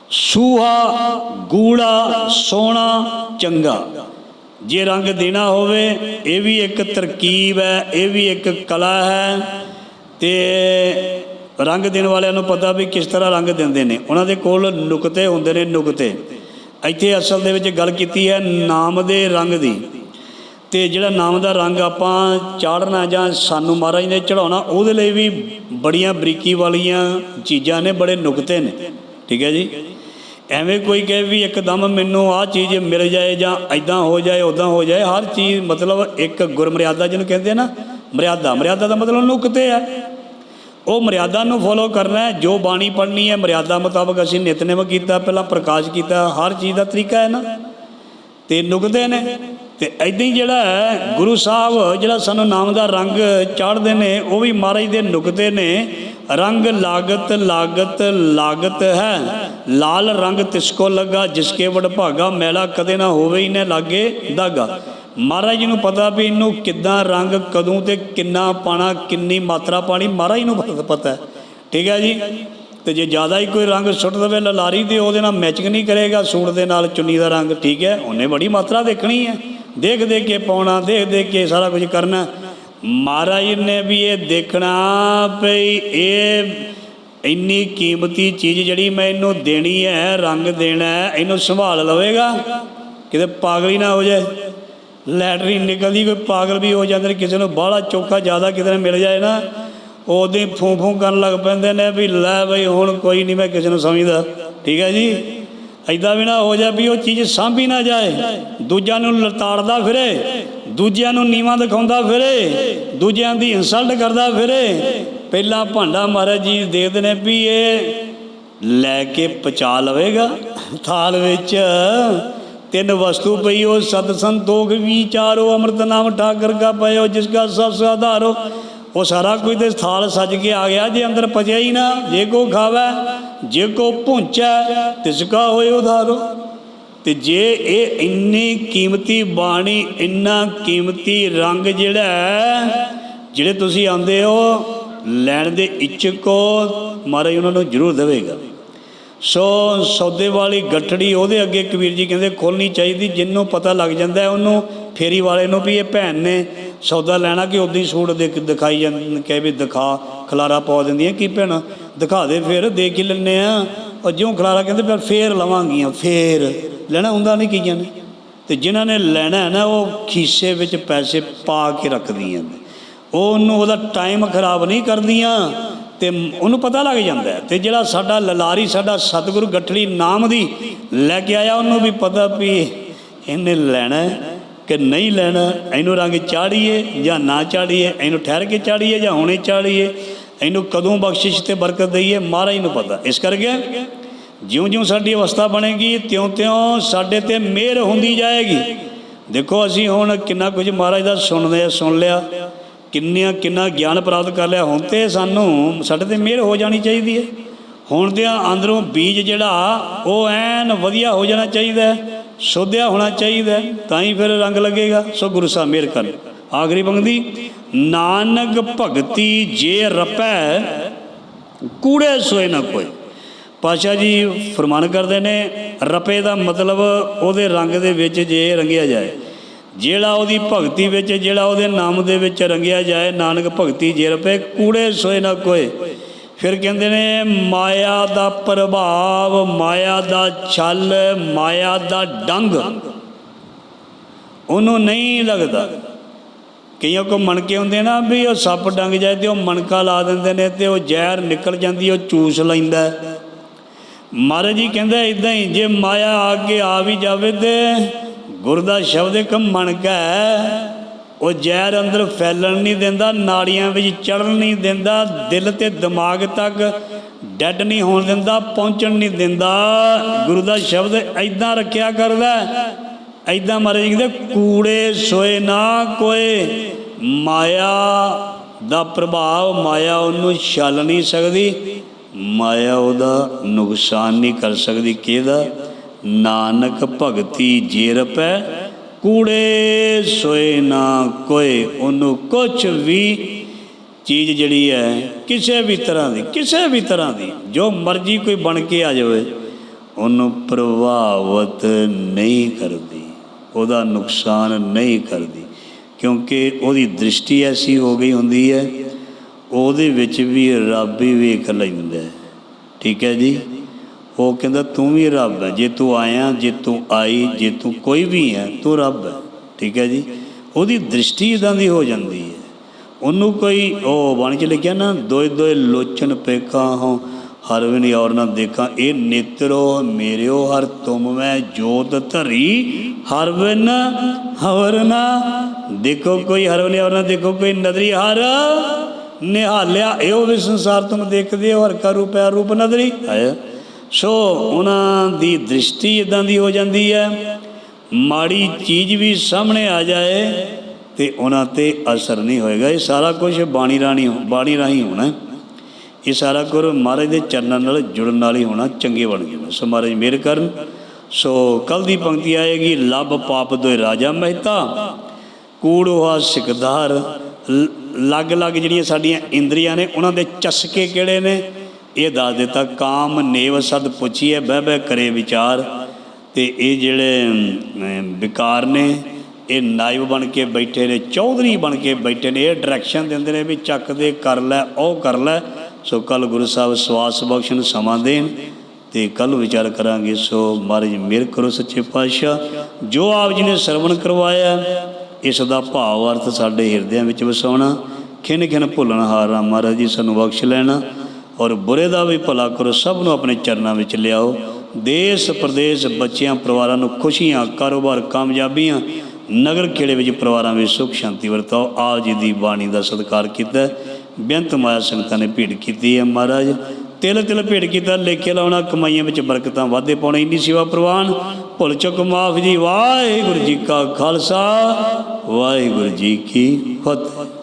ਸੂਹਾ, ਗੂੜਾ, ਸੋਹਣਾ, ਚੰਗਾ। ਜੇ ਰੰਗ ਦੇਣਾ ਹੋਵੇ, ਇਹ ਵੀ ਇੱਕ ਤਰਕੀਬ ਹੈ, ਇਹ ਵੀ ਇੱਕ ਕਲਾ ਹੈ। ਤੇ ਰੰਗ ਦੇਣ ਵਾਲਿਆਂ ਨੂੰ ਪਤਾ ਵੀ ਕਿਸ ਤਰ੍ਹਾਂ ਰੰਗ ਦਿੰਦੇ ਨੇ। ਉਹਨਾਂ ਦੇ ਕੋਲ ਨੁਕਤੇ ਹੁੰਦੇ ਨੇ ਨੁਕਤੇ। ਇੱਥੇ ਅਸਲ ਦੇ ਵਿੱਚ ਗੱਲ ਕੀਤੀ ਹੈ ਨਾਮ ਦੇ ਰੰਗ ਦੀ। ਤੇ ਜਿਹੜਾ ਨਾਮ ਦਾ ਰੰਗ ਆਪਾਂ ਚਾੜਨਾ ਜਾਂ ਸਾਨੂੰ ਮਹਾਰਾਜ ਨੇ ਚੜਾਉਣਾ ਉਹਦੇ ਲਈ ਵੀ ਬੜੀਆਂ ਬਰੀਕੀ ਵਾਲੀਆਂ ਚੀਜ਼ਾਂ ਨੇ, ਬੜੇ ਨੁਕਤੇ ਨੇ। ਠੀਕ ਹੈ ਜੀ? ਐਵੇਂ ਕੋਈ ਕਹੇ ਵੀ ਇੱਕਦਮ ਮੈਨੂੰ ਆਹ ਚੀਜ਼ ਮਿਲ ਜਾਏ ਜਾਂ ਐਦਾਂ ਹੋ ਜਾਏ ਉਦਾਂ ਹੋ ਜਾਏ, ਹਰ ਚੀਜ਼ ਮਤਲਬ ਇੱਕ ਗੁਰਮਰਿਆਦਾ ਜਿਹਨੂੰ ਕਹਿੰਦੇ ਆ ਨਾ ਮਰਿਆਦਾ। ਮਰਿਆਦਾ ਦਾ ਮਤਲਬ ਨੁਕਤੇ ਆ ਉਹ ਮਰਿਆਦਾ ਨੂੰ ਫੋਲੋ ਕਰਨਾ ਹੈ। ਜੋ ਬਾਣੀ ਪੜ੍ਹਨੀ ਹੈ, ਮਰਿਆਦਾ ਮੁਤਾਬਕ ਅਸੀਂ ਨਿਤਨੇਮ ਕੀਤਾ, ਪਹਿਲਾਂ ਪ੍ਰਕਾਸ਼ ਕੀਤਾ, ਹਰ ਚੀਜ਼ ਦਾ ਤਰੀਕਾ ਹੈ ਨਾ। ਤੇ ਨੁਕਤੇ ਨੇ। ਤੇ ਐਦਾਂ ਹੀ ਜਿਹੜਾ ਹੈ, ਗੁਰੂ ਸਾਹਿਬ ਜਿਹੜਾ ਸਾਨੂੰ ਨਾਮ ਦਾ ਰੰਗ ਚਾੜਦੇ ਨੇ, ਉਹ ਵੀ ਮਹਾਰਾਜ ਦੇ ਨੁਕਤੇ ਨੇ। ਰੰਗ ਲਾਗਤ ਲਾਗਤ ਲਾਗਤ ਹੈ। ਲਾਲ ਰੰਗ ਤਿਸਕੋ ਲੱਗਾ, ਜਿਸਕੇ ਵਡ ਭਾਗਾ ਮੈਲਾ ਕਦੇ ਨਾ ਹੋਵੇ ਹੀ ਨਾ ਲਾਗੇ ਦਾਗਾ। ਮਹਾਰਾਜ ਜੀ ਨੂੰ ਪਤਾ ਵੀ ਇਹਨੂੰ ਕਿੱਦਾਂ ਰੰਗ, ਕਦੋਂ ਤੇ ਕਿੰਨਾ ਪਾਣਾ, ਕਿੰਨੀ ਮਾਤਰਾ ਪਾਣੀ, ਮਹਾਰਾਜ ਨੂੰ ਪਤਾ- ਹੈ। ਠੀਕ ਹੈ ਜੀ? ਤੇ ਜੇ ਜ਼ਿਆਦਾ ਹੀ ਕੋਈ ਰੰਗ ਸੁੱਟ ਦੇਵੇ ਲਲਾਰੀ ਤੇ ਉਹਦੇ ਨਾਲ ਮੈਚਿੰਗ ਨਹੀਂ ਕਰੇਗਾ, ਸੂਟ ਦੇ ਨਾਲ ਚੁੰਨੀ ਦਾ ਰੰਗ, ਠੀਕ ਹੈ? ਉਹਨੇ ਬੜੀ ਮਾਤਰਾ ਦੇਖਣੀ ਹੈ। ਦੇਖ ਦੇਖ ਕੇ ਪਾਉਣਾ, ਦੇਖ ਦੇਖ ਕੇ ਸਾਰਾ ਕੁਝ ਕਰਨਾ। ਮਹਾਰਾਜ ਨੇ ਵੀ ਇਹ ਦੇਖਣਾ ਭਈ ਇਹ ਇੰਨੀ ਕੀਮਤੀ ਚੀਜ਼ ਜਿਹੜੀ ਮੈਂ ਇਹਨੂੰ ਦੇਣੀ ਹੈ, ਰੰਗ ਦੇਣਾ ਇਹਨੂੰ ਸੰਭਾਲ ਲਵੇਗਾ। ਕਿਤੇ ਪਾਗਲੀ ਨਾ ਹੋ ਜਾਏ। ਲੈਟਰੀ ਨਿਕਲਦੀ, ਕੋਈ ਪਾਗਲ ਵੀ ਹੋ ਜਾਂਦੇ ਨੇ, ਕਿਸੇ ਨੂੰ ਬਾਹਲਾ ਚੋਖਾ ਜ਼ਿਆਦਾ ਕਿਤੇ ਨੂੰ ਮਿਲ ਜਾਏ ਨਾ, ਉਹਦੇ ਫੂੰ ਫੂੰ ਕਰਨ ਲੱਗ ਪੈਂਦੇ ਨੇ ਵੀ ਲੈ ਬਈ, ਹੁਣ ਕੋਈ ਨਹੀਂ ਮੈਂ ਕਿਸੇ ਨੂੰ ਸਮਝਦਾ। ਠੀਕ ਹੈ ਜੀ? ਐਦਾਂ ਵੀ ਨਾ ਹੋ ਜਾ ਵੀ ਉਹ ਚੀਜ਼ ਸਾਂਭੀ ਨਾ ਜਾਏ। ਦੂਜਿਆਂ ਨੂੰ ਲਤਾੜਦਾ ਫਿਰੇ, ਦੂਜਿਆਂ ਨੂੰ ਨੀਵਾਂ ਦਿਖਾਉਂਦਾ ਫਿਰੇ, ਦੂਜਿਆਂ ਦੀ ਇਨਸਲਟ ਕਰਦਾ ਫਿਰੇ। ਪਹਿਲਾਂ ਭਾਂਡਾ ਮਹਾਰਾਜ ਜੀ ਦੇਖਦੇ ਨੇ ਵੀ ਇਹ ਲੈ ਕੇ ਪਚਾ ਲਵੇਗਾ, ਥਾਲ ਵਿੱਚ। ਤਿੰਨ ਵਸਤੂ ਪਈ ਉਹ ਸਤ ਸੰਤੋਖ ਵਿਚਾਰੋ ਅੰਮ੍ਰਿਤ ਨਾਮ ਠਾਕਰ ਕਾ ਪਇਓ ਜਿਸ ਕਾ ਸਭ ਸਾਧਾਰੋ ਉਹ ਸਾਰਾ ਕੁਝ ਤੇ ਥਾਲ ਸੱਜ ਕੇ ਆ ਗਿਆ ਜੇ ਅੰਦਰ ਪਚਿਆ ਹੀ ਨਾ ਜੇ ਕੋ ਖਾਵੇ ਜੇ ਕੋ ਪੁੰਚੈ ਤਿਸ ਕਾ ਹੋਏ ਉਧਾਰੋ। ਤੇ ਜੇ ਇਹ ਇੰਨੀ ਕੀਮਤੀ ਬਾਣੀ ਇੰਨਾ ਕੀਮਤੀ ਰੰਗ ਜਿਹੜਾ ਹੈ, ਜਿਹੜੇ ਤੁਸੀਂ ਆਂਦੇ ਹੋ ਲੈਣ ਦੇ ਇੱਛਕ ਹੋ ਮਹਾਰਾਜ ਉਹਨਾਂ ਨੂੰ ਜ਼ਰੂਰ ਦੇਵੇਗਾ। ਸੋ ਸੌਦੇ ਵਾਲੀ ਗੱਠੜੀ ਉਹਦੇ ਅੱਗੇ ਕਬੀਰ ਜੀ ਕਹਿੰਦੇ ਖੋਲਣੀ ਚਾਹੀਦੀ, ਜਿੰਨੂੰ ਪਤਾ ਲੱਗ ਜਾਂਦਾ ਉਹਨੂੰ ਫੇਰੀ ਵਾਲੇ ਨੂੰ ਵੀ ਇਹ ਭੈਣ ਨੇ ਸੌਦਾ ਲੈਣਾ ਕਿ ਉਦੋਂ ਹੀ ਸੂਟ ਦੇ ਦਿਖਾਈ ਜਾਂਦੀ ਕਹੇ ਵੀ ਦਿਖਾ, ਖਲਾਰਾ ਪਾ ਦਿੰਦੀਆਂ, ਕੀ ਭੈਣ, ਦਿਖਾ ਦੇ ਫਿਰ ਦੇ ਕੇ ਲੈਨੇ ਆ ਉਹ ਜਿਉਂ ਖਲਾਰਾ ਕਹਿੰਦੇ ਫਿਰ ਫੇਰ ਲਵਾਂਗੀਆਂ, ਫੇਰ। ਲੈਣਾ ਹੁੰਦਾ ਨਹੀਂ ਕਈਆਂ ਨੇ। ਤੇ ਜਿਨ੍ਹਾਂ ਨੇ ਲੈਣਾ ਹੈ ਨਾ, ਉਹ ਖੀਸੇ ਵਿੱਚ ਪੈਸੇ ਪਾ ਕੇ ਰੱਖਦੀਆਂ ਨੇ। ਉਹ ਉਹਨੂੰ ਉਹਦਾ ਟਾਈਮ ਖਰਾਬ ਨਹੀਂ ਕਰਦੀਆਂ। ਤੇ ਉਹਨੂੰ ਪਤਾ ਲੱਗ ਜਾਂਦਾ ਹੈ। ਤੇ ਜਿਹੜਾ ਸਾਡਾ ਲਲਾਰੀ, ਸਾਡਾ ਸਤਿਗੁਰੂ ਗੱਠੜੀ ਨਾਮ ਦੀ ਲੈ ਕੇ ਆਇਆ, ਉਹਨੂੰ ਵੀ ਪਤਾ ਵੀ ਇਹਨੇ ਲੈਣਾ ਕਿ ਨਹੀਂ ਲੈਣਾ ਇਹਨੂੰ ਰੰਗ ਚਾੜੀਏ ਜਾਂ ਨਾ ਚਾੜੀਏ, ਇਹਨੂੰ ਠਹਿਰ ਕੇ ਚਾੜੀਏ ਜਾਂ ਹੁਣੇ ਚਾੜੀਏ, ਇਹਨੂੰ ਕਦੋਂ ਬਖਸ਼ਿਸ਼ ਤੇ ਬਰਕਤ ਦਈਏ, ਮਹਾਰਾਜ ਨੂੰ ਪਤਾ। ਇਸ ਕਰਕੇ ਜਿਉਂ-ਜਿਉਂ ਸਾਡੀ ਅਵਸਥਾ ਬਣੇਗੀ, ਤਿਉਂ-ਤਿਉਂ ਸਾਡੇ ਤੇ ਮਿਹਰ ਹੁੰਦੀ ਜਾਏਗੀ। ਦੇਖੋ, ਅਸੀਂ ਹੁਣ ਕਿੰਨਾ ਕੁਝ ਮਹਾਰਾਜ ਦਾ ਸੁਣਦੇ ਆ, ਸੁਣ ਲਿਆ। ਕਿੰਨੀਆਂ ਕਿੰਨਾ ਗਿਆਨ ਪ੍ਰਾਪਤ ਕਰ ਲਿਆ, ਹੁਣ ਤੇ ਸਾਨੂੰ ਸਾਡੇ ਤੇ ਮਿਹਰ ਹੋ ਜਾਣੀ ਚਾਹੀਦੀ ਹੈ। ਹੁਣ ਦੇ ਅੰਦਰੋਂ ਬੀਜ ਜਿਹੜਾ, ਉਹ ਐਨ ਵਧੀਆ ਹੋ ਜਾਣਾ ਚਾਹੀਦਾ ਸੋਧਿਆ ਹੋਣਾ ਚਾਹੀਦਾ ਤਾਂ ਹੀ ਫਿਰ ਰੰਗ ਲੱਗੇਗਾ। ਸੋ ਗੁਰੂ ਸਾਹਿਬ ਮਿਹਰ ਕਰਨ। ਆਖਰੀ ਬੰਗਦੀ ਨਾਨਕ ਭਗਤੀ ਜੇ ਰਪੈ, ਕੂੜੇ ਸੋਏ ਨਾ ਕੋਈ ਪਾਸ਼ਾ ਜੀ ਫਰਮਾਨ ਕਰਦੇ ਨੇ, ਰਪੇ ਦਾ ਮਤਲਬ ਉਹਦੇ ਰੰਗ ਦੇ ਵਿੱਚ ਜੇ ਰੰਗਿਆ ਜਾਏ। ਜਿਹੜਾ ਉਹਦੀ ਭਗਤੀ ਵਿੱਚ, ਜਿਹੜਾ ਉਹਦੇ ਨਾਮ ਦੇ ਵਿੱਚ ਰੰਗਿਆ ਜਾਏ, ਨਾਨਕ ਭਗਤੀ ਜੇ ਰਪੇ ਕੂੜੇ ਸੋਏ ਨਾ ਕੋਏ। ਫਿਰ ਕਹਿੰਦੇ ਨੇ, ਮਾਇਆ ਦਾ ਪ੍ਰਭਾਵ, ਮਾਇਆ ਦਾ ਛਲ, ਮਾਇਆ ਦਾ ਡੰਗ। ਉਹਨੂੰ ਨਹੀਂ ਲੱਗਦਾ। ਕਈਆਂ ਕੋ ਮਣਕੇ ਹੁੰਦੇ ਨਾ ਵੀ ਉਹ ਸੱਪ ਡੰਗ ਜਾਏ ਤੇ ਉਹ ਮਣਕਾ ਲਾ ਦਿੰਦੇ ਨੇ ਤੇ ਉਹ ਜ਼ਹਿਰ ਨਿਕਲ ਜਾਂਦੀ, ਉਹ ਚੂਸ ਲੈਂਦਾ। ਮਹਾਰਾਜ ਜੀ ਕਹਿੰਦਾ ਇਦਾਂ ਹੀ ਜੇ ਮਾਇਆ ਆ ਕੇ ਆ ਵੀ ਜਾਵੇ ਤੇ ਗੁਰ ਦਾ ਸ਼ਬਦ ਇੱਕ ਮਣਕਾ ਹੈ। ਉਹ ਜ਼ਹਿਰ ਅੰਦਰ ਫੈਲਣ ਨਹੀਂ ਦਿੰਦਾ, ਨਾੜੀਆਂ ਵਿੱਚ ਚੜਨ ਨਹੀਂ ਦਿੰਦਾ, ਦਿਲ ਤੇ ਦਿਮਾਗ ਤੱਕ ਡੈਡ ਨਹੀਂ ਹੋਣ ਦਿੰਦਾ, ਪਹੁੰਚਣ ਨਹੀਂ ਦਿੰਦਾ। ਗੁਰੂ ਦਾ ਸ਼ਬਦ ਐਦਾਂ ਰੱਖਿਆ ਕਰਦਾ ਐਦਾਂ ਮਹਾਰਾਜ ਕਹਿੰਦੇ, ਕੂੜੇ ਸੋਏ ਨਾ ਕੋਏ, ਮਾਇਆ ਦਾ ਪ੍ਰਭਾਵ, ਮਾਇਆ ਉਹਨੂੰ ਛਲ ਨਹੀਂ ਸਕਦੀ, ਮਾਇਆ ਉਹਦਾ ਨੁਕਸਾਨ ਨਹੀਂ ਕਰ ਸਕਦੀ। ਕਿਹਦਾ? ਨਾਨਕ ਭਗਤੀ ਜੇ ਰਪੈ, ਕੂੜੇ ਸੋਏ ਨਾ ਕੋਏ, ਉਹਨੂੰ ਕੁਛ ਵੀ ਚੀਜ਼ ਜਿਹੜੀ ਹੈ, ਕਿਸੇ ਵੀ ਤਰ੍ਹਾਂ ਦੀ, ਕਿਸੇ ਵੀ ਤਰ੍ਹਾਂ ਦੀ, ਜੋ ਮਰਜ਼ੀ ਕੋਈ ਬਣ ਕੇ ਆ ਜਾਵੇ, ਉਹਨੂੰ ਪ੍ਰਭਾਵਿਤ ਨਹੀਂ ਕਰਦੀ, ਉਹਦਾ ਨੁਕਸਾਨ ਨਹੀਂ ਕਰਦੀ, ਕਿਉਂਕਿ ਉਹਦੀ ਦ੍ਰਿਸ਼ਟੀ ਐਸੀ ਹੋ ਗਈ ਹੁੰਦੀ ਹੈ, ਉਹਦੇ ਵਿੱਚ ਵੀ ਰੱਬ ਹੀ ਵੇਖ ਲੈਂਦਾ ਠੀਕ ਹੈ ਜੀ? ਉਹ ਕਹਿੰਦਾ, ਤੂੰ ਵੀ ਰੱਬ ਹੈ। ਜੇ ਤੂੰ ਆਇਆ, ਜੇ ਤੂੰ ਆਈ, ਜੇ ਤੂੰ ਕੋਈ ਵੀ ਹੈ, ਤੂੰ ਰੱਬ ਹੈ। ਠੀਕ ਹੈ ਜੀ? ਉਹਦੀ ਦ੍ਰਿਸ਼ਟੀ ਇਦਾਂ ਦੀ ਹੋ ਜਾਂਦੀ ਹੈ। ਉਹਨੂੰ ਕੋਈ ਉਹ ਬਾਣੀ ਚ ਲਿਖਿਆ ਨਾ ਦੋਇ ਦੋਇ ਲੋਚਨ ਪੇਖਾ ਹੋ, ਹਰ ਵਿਨ ਔਰ ਨਾ ਦੇਖਾਂ। ਇਹ ਨੇਤਰੋ ਮੇਰਿਓ ਹਰ ਤੁਮ ਮੈਂ ਜੋਤ ਧਰੀ। ਹਰ ਵਿਨ ਹਵਰ ਨਾ ਦੇਖੋ, ਕੋਈ ਹਰ ਵਿਨ ਔਰ ਨਾ ਦੇਖੋ, ਕੋਈ ਨਦਰੀ ਹਰ ਨਿਹਾਲਿਆ। ਇਹੋ ਵੀ ਸੰਸਾਰ ਤੁਮ ਦੇਖਦੇ ਹੋ, ਹਰ ਕਾ ਰੂਪ ਹੈ ਰੂਪ ਨਦਰੀ। ਹੈ ਸੋ ਉਹਨਾਂ ਦੀ ਦ੍ਰਿਸ਼ਟੀ ਇਦਾਂ ਦੀ ਹੋ ਜਾਂਦੀ ਹੈ। ਮਾੜੀ ਚੀਜ਼ ਵੀ ਸਾਹਮਣੇ ਆ ਜਾਏ ਤੇ ਉਹਨਾਂ ਤੇ ਅਸਰ ਨਹੀਂ ਹੋਏਗਾ। ਇਹ ਸਾਰਾ ਕੁਝ ਬਾਣੀ ਰਾਣੀ ਬਾਣੀ ਰਾਹੀਂ ਹੋਣਾ ਇਹ ਸਾਰਾ ਕੁਝ ਮਹਾਰਾਜ ਦੇ ਚਰਨਾਂ ਨਾਲ ਜੁੜਨ ਨਾਲ ਹੀ ਹੋਣਾ, ਚੰਗੇ ਬਣ ਗਏ ਸੋ ਮਹਾਰਾਜ ਮਿਹਰ ਕਰਨ। ਸੋ ਕੱਲ ਦੀ ਪੰਕਤੀ ਆਏਗੀ, ਲੱਭ ਪਾਪ ਦੋਇ ਰਾਜਾ ਮਹਿਤਾ ਕੂੜੋਹਾ ਹੋਆ ਸਿਕਦਾਰ ਲੱਗ ਲੱਗ ਜਿਹੜੀਆਂ ਸਾਡੀਆਂ ਇੰਦਰੀਆਂ ਨੇ, ਉਹਨਾਂ ਦੇ ਚਸਕੇ ਕਿਹੜੇ ਨੇ? ਇਹ ਦੱਸ ਦਿੱਤਾ, ਕਾਮ ਨੇਵ ਸਦ ਪੁੱਛੀਏ ਬਹਿ ਬਹਿ ਕਰੇ ਵਿਚਾਰ। ਤੇ ਇਹ ਜਿਹੜੇ ਵਿਕਾਰ ਨੇ, ਇਹ ਨਾਇਬ ਬਣ ਕੇ ਬੈਠੇ ਨੇ, ਚੌਧਰੀ ਬਣ ਕੇ ਬੈਠੇ ਨੇ, ਇਹ ਡਾਇਰੈਕਸ਼ਨ ਦਿੰਦੇ ਨੇ ਵੀ ਚੱਕ ਦੇ, ਕਰ ਲੈ, ਉਹ ਕਰ ਲੈ। ਸੋ ਕੱਲ ਗੁਰੂ ਸਾਹਿਬ ਸਵਾਸ ਬਖਸ਼ਣ ਸਮਾਂ ਦੇਣ ਤੇ ਕੱਲ ਵਿਚਾਰ ਕਰਾਂਗੇ। ਸੋ ਮਹਾਰਾਜ ਮਿਹਰ ਕਰੋ ਸੱਚੇ ਪਾਤਸ਼ਾਹ। ਜੋ ਆਪ ਜੀ ਨੇ ਸਰਵਣ ਕਰਵਾਇਆ, ਇਸ ਦਾ ਭਾਵ ਅਰਥ ਸਾਡੇ ਹਿਰਦਿਆਂ ਵਿੱਚ ਵਸਾਉਣਾ। ਖਿਨ ਖਿਨ ਭੁੱਲਣ ਹਾਰਾ ਮਹਾਰਾਜ ਜੀ, ਸਾਨੂੰ ਬਖਸ਼ ਲੈਣਾ। ਔਰ ਬੁਰੇ ਦਾ ਵੀ ਭਲਾ ਕਰੋ, ਸਭ ਨੂੰ ਆਪਣੇ ਚਰਨਾਂ ਵਿੱਚ ਲਿਆਓ। ਦੇਸ਼ ਪ੍ਰਦੇਸ਼ ਬੱਚਿਆਂ ਪਰਿਵਾਰਾਂ ਨੂੰ ਖੁਸ਼ੀਆਂ, ਕਾਰੋਬਾਰ ਕਾਮਯਾਬੀਆਂ, ਨਗਰ ਖੇੜੇ ਵਿੱਚ ਪਰਿਵਾਰਾਂ ਵਿੱਚ ਸੁਖ, ਸ਼ਾਂਤੀ ਵਰਤਾਓ। ਆਪ ਜੀ ਦੀ ਬਾਣੀ ਦਾ ਸਤਿਕਾਰ ਕੀਤਾ। ਬੇਅੰਤ ਮਾਇਆ ਸੰਗਤਾਂ ਨੇ ਭੇਟ ਕੀਤੀ ਹੈ ਮਹਾਰਾਜ। ਤਿਲ ਤਿਲ ਭੇਟ ਕੀਤਾ, ਲੇਖੇ ਲਾਉਣਾ, ਕਮਾਈਆਂ ਵਿੱਚ ਬਰਕਤਾਂ ਵਾਧੇ ਪਾਉਣਾ, ਇੰਨੀ ਸੇਵਾ ਪ੍ਰਵਾਨ। ਭੁੱਲ ਚੁੱਕ, ਮਾਫ ਜੀ, ਵਾਹਿਗੁਰੂ ਜੀ ਕਾ ਖਾਲਸਾ, ਵਾਹਿਗੁਰੂ ਜੀ ਕੀ ਫਤਿਹ।